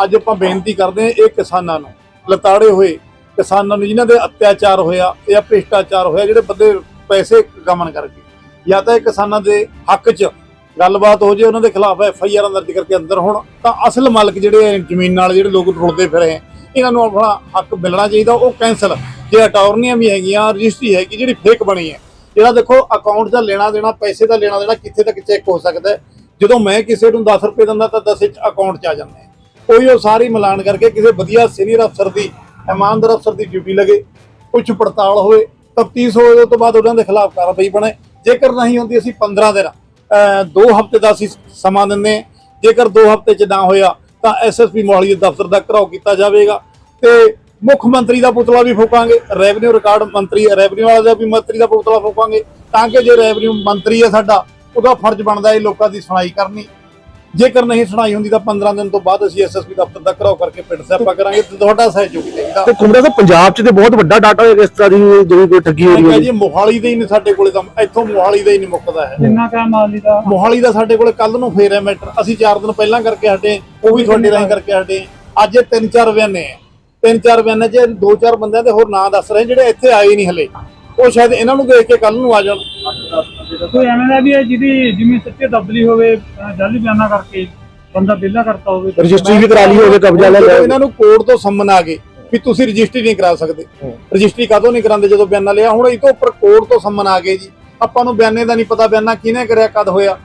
ਅੱਜ ਆਪਾਂ ਬੇਨਤੀ ਕਰਦੇ ਹਾਂ ਇਹ ਕਿਸਾਨਾਂ ਨੂੰ ਲਤਾੜੇ ਹੋਏ ਕਿਸਾਨਾਂ ਨੂੰ ਜਿਨ੍ਹਾਂ ਦੇ ਅਤਿਆਚਾਰ ਹੋਇਆ ਜਾਂ ਭ੍ਰਿਸ਼ਟਾਚਾਰ ਹੋਇਆ ਜਿਹੜੇ ਬੰਦੇ ਪੈਸੇ ਗਮਨ ਕਰਕੇ ਜਾਂ ਤਾਂ ਇਹ ਕਿਸਾਨਾਂ ਦੇ ਹੱਕ 'ਚ ਗੱਲਬਾਤ ਹੋ ਜੇ ਉਹਨਾਂ ਦੇ ਖਿਲਾਫ ਐਫ ਆਈ ਆਰ ਦਰਜ ਕਰਕੇ ਅੰਦਰ ਹੋਣ, ਤਾਂ ਅਸਲ ਮਾਲਕ ਜਿਹੜੇ ਜ਼ਮੀਨ ਨਾਲ ਜਿਹੜੇ ਲੋਕ ਰੁਲਦੇ ਫਿਰ ਰਹੇ ਇਹਨਾਂ ਨੂੰ ਆਪਣਾ ਹੱਕ ਮਿਲਣਾ ਚਾਹੀਦਾ, ਉਹ ਕੈਂਸਲ ਜੇ ਅਟਾਰਨੀਆਂ ਵੀ ਹੈਗੀਆਂ, ਰਜਿਸਟਰੀ ਹੈਗੀ, ਜਿਹੜੀ ਫੇਕ ਬਣੀ ਹੈ ਜਿਹੜਾ ਦੇਖੋ ਅਕਾਊਂਟ ਦਾ ਲੈਣਾ ਦੇਣਾ, ਪੈਸੇ ਦਾ ਲੈਣਾ ਦੇਣਾ, ਕਿੱਥੇ ਤੱਕ ਚੈੱਕ ਹੋ ਸਕਦਾ ਜਦੋਂ ਮੈਂ ਕਿਸੇ ਨੂੰ 10 ਰੁਪਏ ਦਿੰਦਾ, ਤਾਂ 10 ਇੰਚ ਅਕਾਊਂਟ 'ਚ ਆ ਜਾਂਦੇ ਕੋਈ ਉਹ ਸਾਰੀ ਮਿਲਾਨ ਕਰਕੇ ਕਿਸੇ ਵਧੀਆ ਸੀਨੀਅਰ ਅਫਸਰ ਦੀ, ਇਮਾਨਦਾਰ ਅਫਸਰ ਦੀ ਡਿਊਟੀ ਲਗੇ ਕੁਝ ਪੜਤਾਲ ਹੋਵੇ, ਤਫਤੀਸ਼ ਹੋਵੇ ਉਸ ਤੋਂ ਬਾਅਦ ਉਹਨਾਂ ਦੇ ਖਿਲਾਫ ਕਾਰਵਾਈ ਬਣੇ। ਜੇਕਰ ਨਹੀਂ ਹੁੰਦੀ, ਅਸੀਂ 15 ਦਿਨ ਅਹ, ਦੋ ਹਫ਼ਤੇ ਦਾ ਅਸੀਂ ਸਮਾਂ ਦਿੰਦੇ ਹਾਂ। ਜੇਕਰ ਦੋ ਹਫ਼ਤੇ 'ਚ ਨਾ ਹੋਇਆ ਤਾਂ ਐਸਐਸਪੀ ਮੋਹਾਲੀ ਦੇ ਦਫ਼ਤਰ ਦਾ ਘਰਾਓ ਕੀਤਾ ਜਾਵੇਗਾ। ਤੇ ਮੁੱਖ ਮੰਤਰੀ ਦਾ ਪੁਤਲਾ ਵੀ ਫੂਕਾਂਗੇ ਰੈਵਨਿਊ ਰਿਕਾਰਡ ਮੰਤਰੀ ਹੈ ਰੈਵਨਿਊ ਵਾਲਾ ਦਾ ਵੀ ਮੰਤਰੀ ਦਾ ਪੁਤਲਾ ਫੂਕਾਂਗੇ ਤਾਂ ਕਿ ਜੇ ਰੈਵਨਿਊ ਮੰਤਰੀ ਹੈ ਸਾਡਾ ਉਹਦਾ ਫਰਜ਼ ਬਣਦਾ ਹੈ ਲੋਕਾਂ ਦੀ ਸੁਣਾਈ ਕਰਨੀ। ਜੇਕਰ ਨਹੀਂ ਸੁਣਾਈ ਹੁੰਦੀ ਤਾਂ 15 ਦਿਨ ਤੋਂ ਬਾਅਦ ਅਸੀਂ ਐਸਐਸਪੀ ਦਫ਼ਤਰ ਦਾ ਘਰਾਓ ਕਰਕੇ ਪਿੰਡ ਸਿਆਪਾ ਕਰਾਂਗੇ ਤੇ ਤੁਹਾਡਾ ਸਹਿਯੋਗ ਚਾਹੀਦਾ। ਤੇ ਕੁਮਰਾ ਸਾਹਿਬ ਪੰਜਾਬ 'ਚ ਤੇ ਬਹੁਤ ਵੱਡਾ ਡਾਟਾ ਹੋਏਗਾ ਇਸ ਤਰ੍ਹਾਂ ਦੀ ਜਿਹੜੀ ਕੋਈ ਠੱਗੀ ਹੋ ਮੈਂ ਰਹੀ ਕਿਹਾ ਹੈ ਜੀ ਮੋਹਾਲੀ ਦੇ ਹੀ ਨਹੀਂ ਸਾਡੇ ਕੋਲੇ ਤਾਂ ਇੱਥੋਂ ਮੋਹਾਲੀ ਦਾ ਹੀ ਨਹੀਂ ਮੁੱਕਦਾ ਹੈ। ਜਿੰਨਾ ਕਾ ਮਾਲੀ ਦਾ। ਮੋਹਾਲੀ ਦਾ ਸਾਡੇ ਕੋਲੇ ਕੱਲ ਨੂੰ ਫੇਰ ਹੈ ਮੈਟਰ। ਅਸੀਂ 4 ਦਿਨ ਪਹਿਲਾਂ ਕਰਕੇ ਹਟੇ ਉਹ ਵੀ ਤੁਹਾਡੇ ਰਾਹੀਂ ਕਰਕੇ ਹਟੇ। ਅੱਜ ਇਹ ਤਿੰਨ ਚਾਰ ਬਿਆਨੇ ਆ। ਤਿੰਨ ਚਾਰ ਬਿਆਨਾਂ 'ਚ ਦੋ ਚਾਰ ਬੰਦਿਆਂ ਦੇ ਹੋਰ ਨਾਂ ਦੱਸ ਰਹੇ ਜਿਹੜੇ ਇੱਥੇ ਆਏ ਨਹੀਂ ਹਲੇ। ਉਹ ਸ਼ਾਇਦ ਇਹਨਾਂ ਨੂੰ ਦੇਖ ਕੇ ਕੱਲ ਨੂੰ ਆ ਜਾਣ। ਕੋਈ ਐਵੇਂ ਦਾ ਵੀ ਹੈ ਜਿਹਦੀ ਜ਼ਮੀਨ ਸੱਚੇ ਦਬਲੀ ਹੋਵੇ ਜਾਲੀ ਬਿਆਨਾ ਕਰਕੇ ਬੰਦਾ ਵਿਹਲਾ ਕਰਤਾ ਹੋਵੇ। ਰਜਿਸਟਰੀ ਵੀ ਕਰਾ ਲਈ ਹੋਵੇ ਕਬਜ਼ਾ ਲੈ ਲਿਆ ਇਹਨਾਂ ਨੂੰ ਕੋਰਟ ਤੋਂ ਸੰਮਨ ਆ ਗਏ ਵੀ ਤੁਸੀਂ ਰਜਿਸਟਰੀ ਨਹੀਂ ਕਰਾ ਸਕਦੇ। ਰਜਿਸਟਰੀ ਕਦੋਂ ਨਹੀਂ ਕਰਾਉਂਦੇ ਜਦੋਂ ਬਿਆਨਾ ਲਿਆ? ਹੁਣ ਇਹ ਤੋਂ ਉੱਪਰ ਕੋਰਟ ਤੋਂ ਸੰਮਨ ਆ ਗਏ ਜੀ। ਆਪਾਂ ਨੂੰ ਬਿਆਨੇ ਦਾ ਨਹੀਂ ਪਤਾ ਬਿਆਨਾ ਕਿਹਨੇ ਕਰਿਆ ਕਦ ਹੋਇਆ।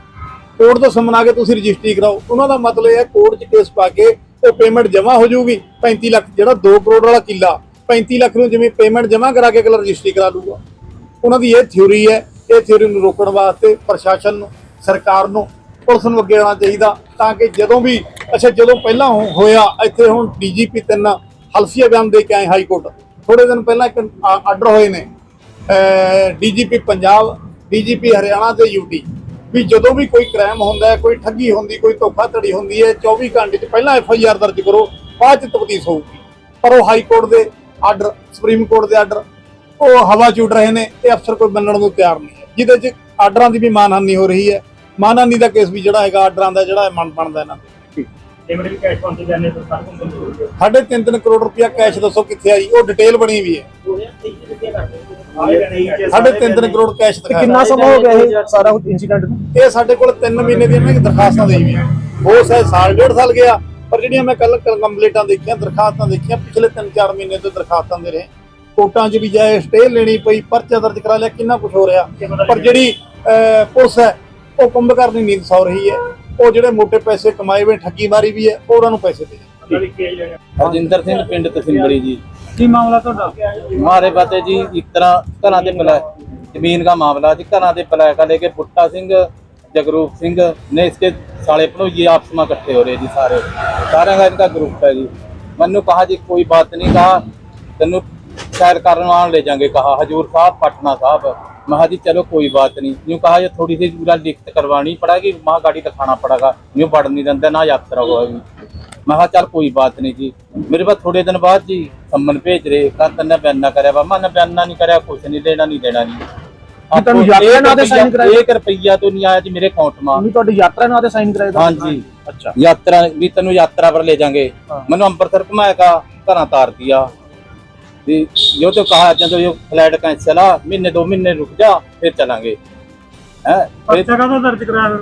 ਕੋਰਟ ਤੋਂ ਸੰਮਨ ਆ ਕੇ ਤੁਸੀਂ ਰਜਿਸਟਰੀ ਕਰਾਓ। ਉਹਨਾਂ ਦਾ ਮਤਲਬ ਇਹ ਹੈ ਕੋਰਟ 'ਚ ਕੇਸ ਪਾ ਕੇ ਉਹ ਪੇਮੈਂਟ ਜਮ੍ਹਾਂ ਹੋ ਜਾਊਗੀ। 35 ਲੱਖ ਜਿਹੜਾ 2 ਕਰੋੜ ਵਾਲਾ ਕਿੱਲਾ 35 ਲੱਖ ਨੂੰ ਜਿਵੇਂ ਪੇਮੈਂਟ ਜਮ੍ਹਾਂ ਕਰਾ ਕੇ ਅਗਲਾ ਰਜਿਸਟਰੀ ਕਰਾ ਲੂਗਾ ਉਹਨਾਂ ਦੀ ਇਹ ਥਿਊਰੀ ਹੈ, ਇਹ ਥਿਊਰੀ ਨੂੰ ਰੋਕਣ ਵਾਸਤੇ ਪ੍ਰਸ਼ਾਸਨ ਨੂੰ, ਸਰਕਾਰ ਨੂੰ, ਪੁਲਿਸ ਨੂੰ ਅੱਗੇ ਆਉਣਾ ਚਾਹੀਦਾ ਤਾਂ ਕਿ ਜਦੋਂ ਵੀ, ਅੱਛਾ, ਜਦੋਂ ਪਹਿਲਾਂ ਹੋਇਆ, ਇੱਥੇ ਹੁਣ ਡੀਜੀਪੀ ਤਿੰਨ ਹਲਫੀਆ ਬਿਆਨ ਦੇ ਕੇ ਆਏ ਹਾਈ ਕੋਰਟ ਥੋੜੇ ਦਿਨ ਪਹਿਲਾਂ ਇੱਕ ਆਰਡਰ ਹੋਏ ਨੇ। ਡੀਜੀਪੀ ਪੰਜਾਬ ਡੀਜੀਪੀ ਹਰਿਆਣਾ ਤੇ ਯੂਟੀ ਵੀ ਜਦੋਂ ਵੀ ਕੋਈ ਕ੍ਰਾਈਮ ਹੁੰਦਾ ਕੋਈ ਠੱਗੀ ਹੁੰਦੀ, ਕੋਈ ਧੋਖਾਧੜੀ ਹੁੰਦੀ ਹੈ 24 ਘੰਟੇ ਚ ਪਹਿਲਾਂ ਐਫ ਆਈ ਆਰ ਦਰਜ ਕਰੋ, ਬਾਅਦ ਚ ਤਫਤੀਸ਼ ਹੋਊਗੀ। ਪਰ ਉਹ ਹਾਈ ਕੋਰਟ ਦੇ ਆਰਡਰ ਸੁਪਰੀਮ ਕੋਰਟ ਦੇ ਆਰਡਰ ਉਹ ਹਵਾ ਚ ਉੱਡ ਰਹੇ ਨੇ ਇਹ ਅਫਸਰ ਕੋਈ ਮੰਨਣ ਨੂੰ ਤਿਆਰ ਨਹੀਂ ਹੈ। ਜਿਹਦੇ ਚ ਆਰਡਰਾਂ ਦੀ ਵੀ ਮਾਨਹਾਨੀ ਹੋ ਰਹੀ ਹੈ। ਮਾਨਹਾਨੀ ਦਾ ਕੇਸ ਵੀ ਜਿਹੜਾ ਹੈਗਾ ਆਰਡਰਾਂ ਦਾ ਜਿਹੜਾ ਹੈ ਮਨ ਬਣਦਾ ਇਹਨਾਂ ਸਾਢੇ ਤਿੰਨ ਤਿੰਨ ਕਰੋੜ ਰੁਪਇਆ ਕੈਸ਼ ਦੱਸੋ ਕਿੱਥੇ ਆਈ ਉਹ ਡਿਟੇਲ ਬਣੀ ਵੀ ਹੈ। ਤਿੰਨ ਤਿੰਨ ਕਰੋੜ ਕੈਸ਼ ਤੇ ਦਿਖਾਇਆ ਕਿੰਨਾ ਸਮਾਂ ਹੋ ਗਿਆ ਇਹ ਸਾਰਾ ਇਨਸੀਡੈਂਟ ਨੂੰ? ਇਹ ਸਾਡੇ ਕੋਲ 3 ਮਹੀਨੇ ਦੀਆਂ ਮੈਂ ਦਰਖਾਸਤਾਂ ਦੇਈ ਹੋਈਆਂ ਹੋ ਸਾਲ ਡੇਢ ਸਾਲ ਗਿਆ। ਪਰ ਜਿਹੜੀਆਂ ਮੈਂ ਕੱਲ ਕੰਪਲੀਟਾਂ ਦੇਖੀਆਂ ਦਰਖਾਸਤਾਂ ਦੇਖੀਆਂ ਪਿਛਲੇ 3-4 ਮਹੀਨੇ ਤੋਂ ਦਰਖਾਸਤਾਂ ਦੇ ਰਹੇ। ਕੋਟਾਂ 'ਚ ਵੀ ਜਾਏ ਸਟੇ ਲੈਣੀ ਪਈ ਪਰਚਾ ਦਰਜ ਕਰਾ ਲਿਆ ਕਿੰਨਾ ਕੁਝ ਹੋ ਰਿਹਾ। ਪਰ ਜਿਹੜੀ ਪੁਲਿਸ ਹੈ ਉਹ ਕੁੰਭਕਰ ਦੀ ਨੀਂਦ ਸੌ ਰਹੀ ਹੈ। ਉਹ ਜਿਹੜੇ ਮੋٹے ਪੈਸੇ ਕਮਾਏ ਵੇ ਠੱਗੀ ਮਾਰੀ ਵੀ ਹੈ ਉਹਨਾਂ ਨੂੰ ਪੈਸੇ ਦੇ ਹਰਜਿੰਦਰ ਸਿੰਘ ਪਿੰਡ ਤਸਿੰਬੜੀ ਜੀ। ਕੀ ਮਾਮਲਾ ਤੁਹਾਡਾ? ਮਾਰੇ ਬਾਤੇ ਜੀ ਇੱਕ ਤਰ੍ਹਾਂ ਘਰਾਂ ਦੇ ਪਲੈ ਜ਼ਮੀਨ ਦਾ ਮਾਮਲਾ ਜੀ ਘਰਾਂ ਦੇ ਪਲੈ ਕਾ ਲੈ ਕੇ ਬੁੱਟਾ ਸਿੰਘ जगरूप सिंह ने इसके साले भनोइये आपस में इकट्ठे हो रहे जी सारे सारे का इनका ग्रुप है जी मैंने कहा जी कोई बात नहीं कहा तेन सैर करवान ले जाएंगे कहा हजूर साहब पटना साहब मैं कहा जी चलो कोई बात नहीं यूँ कहा ये थोड़ी सी पूरा लिखत करवानी पड़ेगी वहाँ गाड़ी दिखाना पड़ेगा यूँ बढ़ नहीं देंगे ना यात्रा होगी मैं कहा चल कोई बात नहीं जी मेरे पास थोड़े दिन बाद जी सम्मन भेज रहे कहा तन्ने बयाना करे मैं ने बयाना नहीं कराया कुछ नहीं लेना नहीं देना ਜੀ ਤੁਹਾਨੂੰ ਯਾਤਰਾ ਨਾਂ ਤੇ ਸਾਈਨ ਕਰਾਇਆ 1 ਰੁਪਈਆ ਤੋਂ ਨਹੀਂ ਆਇਆ ਜੀ ਮੇਰੇ ਅਕਾਊਂਟ ਮਾ। ਨਹੀਂ ਤੁਹਾਡੀ ਯਾਤਰਾ ਨਾਂ ਤੇ ਸਾਈਨ ਕਰਾਇਆ ਹਾਂਜੀ। ਅੱਛਾ। ਯਾਤਰਾ ਵੀ ਤੈਨੂੰ ਯਾਤਰਾ ਪਰ ਲੈ ਜਾਾਂਗੇ। ਮੈਨੂੰ ਅੰਮ੍ਰਿਤਸਰ ਘੁਮਾਏਗਾ ਘਰਾਂ ਤਾਰ ਦਿਆ ਤੇ ਜੋ ਤੋ ਕਹਾ ਜਾਂ ਜੋ ਫਲੈਟ ਕੈਂਸਲ ਆ ਮਹੀਨੇ ਦੋ ਮਹੀਨੇ ਰੁਕ ਜਾ ਫਿਰ ਚਲਾਂਗੇ। ਹੈ? ਅੱਛਾ ਕਾ ਦਰਜ ਕਰਾਇਆ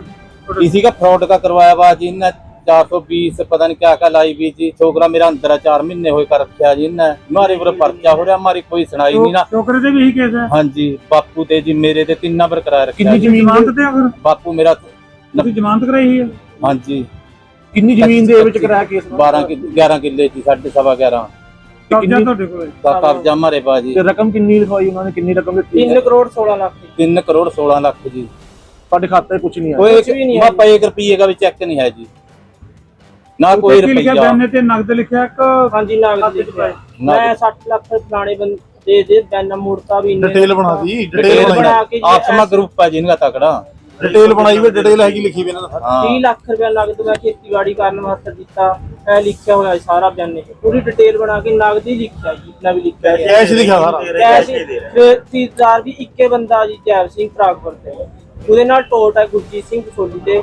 इसी का फ्रॉड का करवाया हुआ जी इन्हें 420 पता नहीं क्या क्या लाई भी जी छोकरा मेरा अंदर है चार महीने हुए कर रखा जी इन्हें मारे पर पर्चा हो रहा मारी कोई सुनाई नहीं ना छोकरे से भी यही केस है हाँ जी बापू ते जी मेरे ते तीन नंबर करा रखा ਕਿੰਨੀ ਜ਼ਮੀਨ ਜਮਾਨਤ ਤੇ ਆ ਫਿਰ ਬਾपू मेरा ਤੁਸੀਂ ਜ਼ਮਾਨਤ ਕਰਾਈ ਹੈ हाँ जी ਕਿੰਨੀ ਜ਼ਮੀਨ ਦੇ ਵਿੱਚ ਕਰਾਇਆ ਕੇਸ 12 ਕਿ 11 ਕਿੱਲੇ ਜੀ 11.5 11 ਕਬਜ਼ਾ ਤੁਹਾਡੇ ਕੋਲ ਹੈ। ਦਾ ਕਬਜ਼ਾ ਮਾਰੇ ਬਾਜੀ ਤੇ ਰਕਮ ਕਿੰਨੀ ਲਿਖਵਾਈ ਉਹਨਾਂ ਨੇ ਕਿੰਨੀ ਰਕਮ ਦਿੱਤੀ 3 ਕਰੋੜ 16 ਲੱਖ ਦੀ 3 ਕਰੋੜ 16 ਲੱख जी ਤੁਹਾਡੇ ਖਾਤੇ ਕੁਝ ਨਹੀਂ ਆਇਆ कोई एक- वहाँ पर एक रुपये का भी चेक नहीं है जी ਨਾ ਕੋਈ ਰੁਪਈਆ। ਬੈਨ ਤੇ ਨਗਦ ਲਿਖਿਆ ਇੱਕ? ਹਾਂਜੀ ਨਗਦ ਲਿਖਿਆ। ਮੈਂ 60 ਲੱਖ ਪੁਰਾਣੇ ਬੰਦੇ ਦੇ ਬੈਨ ਮੋੜਤਾ ਵੀ ਡਿਟੇਲ ਬਣਾ ਦੀ ਡਿਟੇਲ ਬਣਾ ਕੇ ਆਪਸਮਾ ਗਰੁੱਪ ਹੈ ਜਿਹਨਾਂ ਤਕੜਾ ਡਿਟੇਲ ਬਣਾਈ ਹੋਈ ਡਿਟੇਲ ਹੈਗੀ ਲਿਖੀ ਵੀ ਇਹਨਾਂ ਦਾ 30 ਲੱਖ ਰੁਪਏ ਲੱਗਦਾ ਖੇਤੀਬਾੜੀ ਕਰਨ ਵਾਸਤੇ ਦਿੱਤਾ। ਇਹ ਲਿਖਿਆ ਹੋਇਆ ਸਾਰਾ ਬਿਆਨ ਨੇ। ਪੂਰੀ ਡਿਟੇਲ ਬਣਾ ਕੇ ਨਗਦ ਹੀ ਲਿਖਿਆ ਜੀ ਜਿੰਨਾ ਵੀ ਲਿਖਿਆ ਕੈਸ਼ ਲਿਖਿਆ ਸਾਰਾ। ਫਿਰ 30000 ਵੀ ਇੱਕੇ ਬੰਦਾ ਜੀ ਜੈਵ ਸਿੰਘ ਫਰਾਗਪੁਰ ਤੇ। ਉਹਦੇ ਨਾਲ ਟੋਟ ਹੈ ਗੁਰਜੀਤ ਸਿੰਘ ਸੋਲੀ ਦੇ।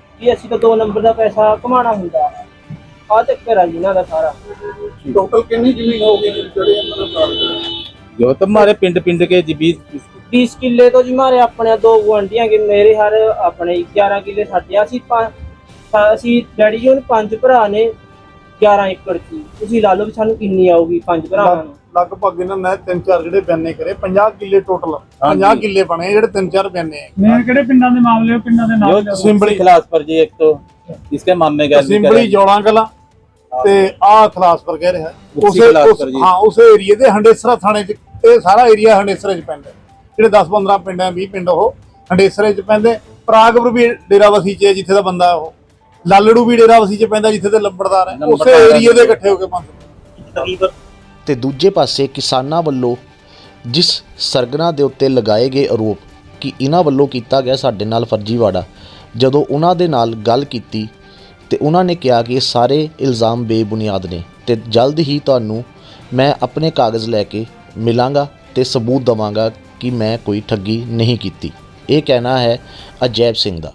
ਕਿ ਅਸੀਂ ਤਾਂ ਦੋ ਨੰਬਰ ਦਾ ਪੈਸਾ ਕਮਾਉਣਾ ਹੁੰਦਾ ਆਹ ਚੱਕਰ ਆ ਜੀ ਇਹਨਾਂ ਦਾ ਸਾਰਾ ਟੋਟਲ ਕਿੰਨੀ ਜ਼ਮੀਨ ਹੋ ਗਈ ਜਿਹੜੇ ਇਹਨਾਂ ਦਾ ਕਾਰਡ जो तो हमारे पिंड पिंड के जी बीस 20 ਕਿੱਲੇ ਤੋਂ ਜੀ ਮਾਰੇ ਆਪਣੇ ਦੋ ਗੁਆਂਢੀਆਂ ਕਿ ਮੇਰੇ ਹਰ ਆਪਣੇ 11 ਕਿੱਲੇ ਸਾਡੇ ਆ। ਅਸੀਂ ਪੰਜ- ਸਾ- ਅਸੀਂ ਡੈਡੀ ਜੀ ਹੁਣ ਪੰਜ ਭਰਾ ਨੇ 11 ਏਕੜ ਚ ਤੁਸੀਂ ਲਾ ਲਓ ਵੀ ਸਾਨੂੰ ਕਿੰਨੀ ਆਊਗੀ ਪੰਜ ਭਰਾਵਾਂ ਨੂੰ ਲਗਭਗ ਇਹਨਾਂ ਨੇ ਤਿੰਨ ਚਾਰ ਜਿਹੜੇ ਬਿਆਨੇ ਕਰੇ 50 ਕਿੱਲੇ ਟੋਟਲ 50 ਕਿੱਲੇ ਬਣੇ ਜਿਹੜੇ ਤਿੰਨ ਚਾਰ ਬਿਆਨੇ ਮੈਂ ਕਿਹੜੇ ਪਿੰਡਾਂ ਦੇ ਮਾਮਲੇ ਉਹ ਪਿੰਡਾਂ ਦੇ ਨਾਮ जो ਲਿਆਓ। सिंबड़ी खिलास पर जी एक तो इसके मामे गए ਸਿੰਬਲੀ ਜੋੜਾਂ ਕਲਾ ਤੇ ਆਹ ਖਲਾਸਪੁਰ ਕਹਿ ਰਿਹਾ ਮੁਕਤੀ ਉਸੇ ਖਲਾਸਪੁਰ ਉਸ- ਜੀ। ਹਾਂ ਉਸੇ ਏਰੀਏ ਦੇ ਹੰਡੇਸਰਾ ਥਾਣੇ ਚ ਇਹ ਸਾਰਾ ਏਰੀਆ ਹੰਡੇਸਰੇ ਚ ਪੈਂਦਾ ਹੈ। ਜਿਹੜੇ 10 15 ਪਿੰਡ ਆ 20 ਪਿੰਡ ਉਹ ਹੰਡੇਸਰੇ ਚ ਪੈਂਦੇ ਪ੍ਰਾਗਪੁਰ ਵੀ ਡੇਰਾਵਸੀ ਚ ਹੈ ਜਿੱਥੇ ਦਾ ਬੰਦਾ ਉਹ ਲਾਲੜੂ ਵੀ ਡੇਰਾਵਸੀ ਚ ਪੈਂਦਾ ਜਿੱਥੇ ਦੇ ਲੰਬੜਦਾਰ ਹੈ ਉਸੇ ਲੰਬੜਦਾਰ ਏਰੀਏ ਦੇ ਹੈ। ਇਕੱਠੇ ਹੋ ਕੇ ਪੰਜ ਤੇ ਦੂਜੇ ਪਾਸੇ ਕਿਸਾਨਾਂ ਵੱਲੋਂ ਜਿਸ ਸਰਗਨਾ ਦੇ ਉੱਤੇ ਲਗਾਏ ਗਏ ਆਰੋਪ ਕਿ ਇਹਨਾਂ ਵੱਲੋਂ ਕੀਤਾ ਗਿਆ ਸਾਡੇ ਨਾਲ ਫਰਜ਼ੀਵਾੜਾ ਜਦੋਂ ਉਹਨਾਂ ਦੇ ਨਾਲ ਗੱਲ ਕੀਤੀ ਤੇ ਉਹਨਾਂ ਨੇ ਕਿਹਾ ਕਿ ਇਹ ਸਾਰੇ ਇਲਜ਼ਾਮ ਬੇਬੁਨਿਆਦ ਨੇ ਤੇ ਜਲਦ ਹੀ ਤੁਹਾਨੂੰ ਮੈਂ ਆਪਣੇ ਕਾਗਜ਼ ਲੈ ਕੇ ਮਿਲਾਂਗਾ ਤੇ ਸਬੂਤ ਦਵਾਂਗਾ ਕਿ ਮੈਂ ਕੋਈ ਠੱਗੀ ਨਹੀਂ ਕੀਤੀ। ਇਹ ਕਹਿਣਾ ਹੈ ਅਜੈਬ ਸਿੰਘ ਦਾ।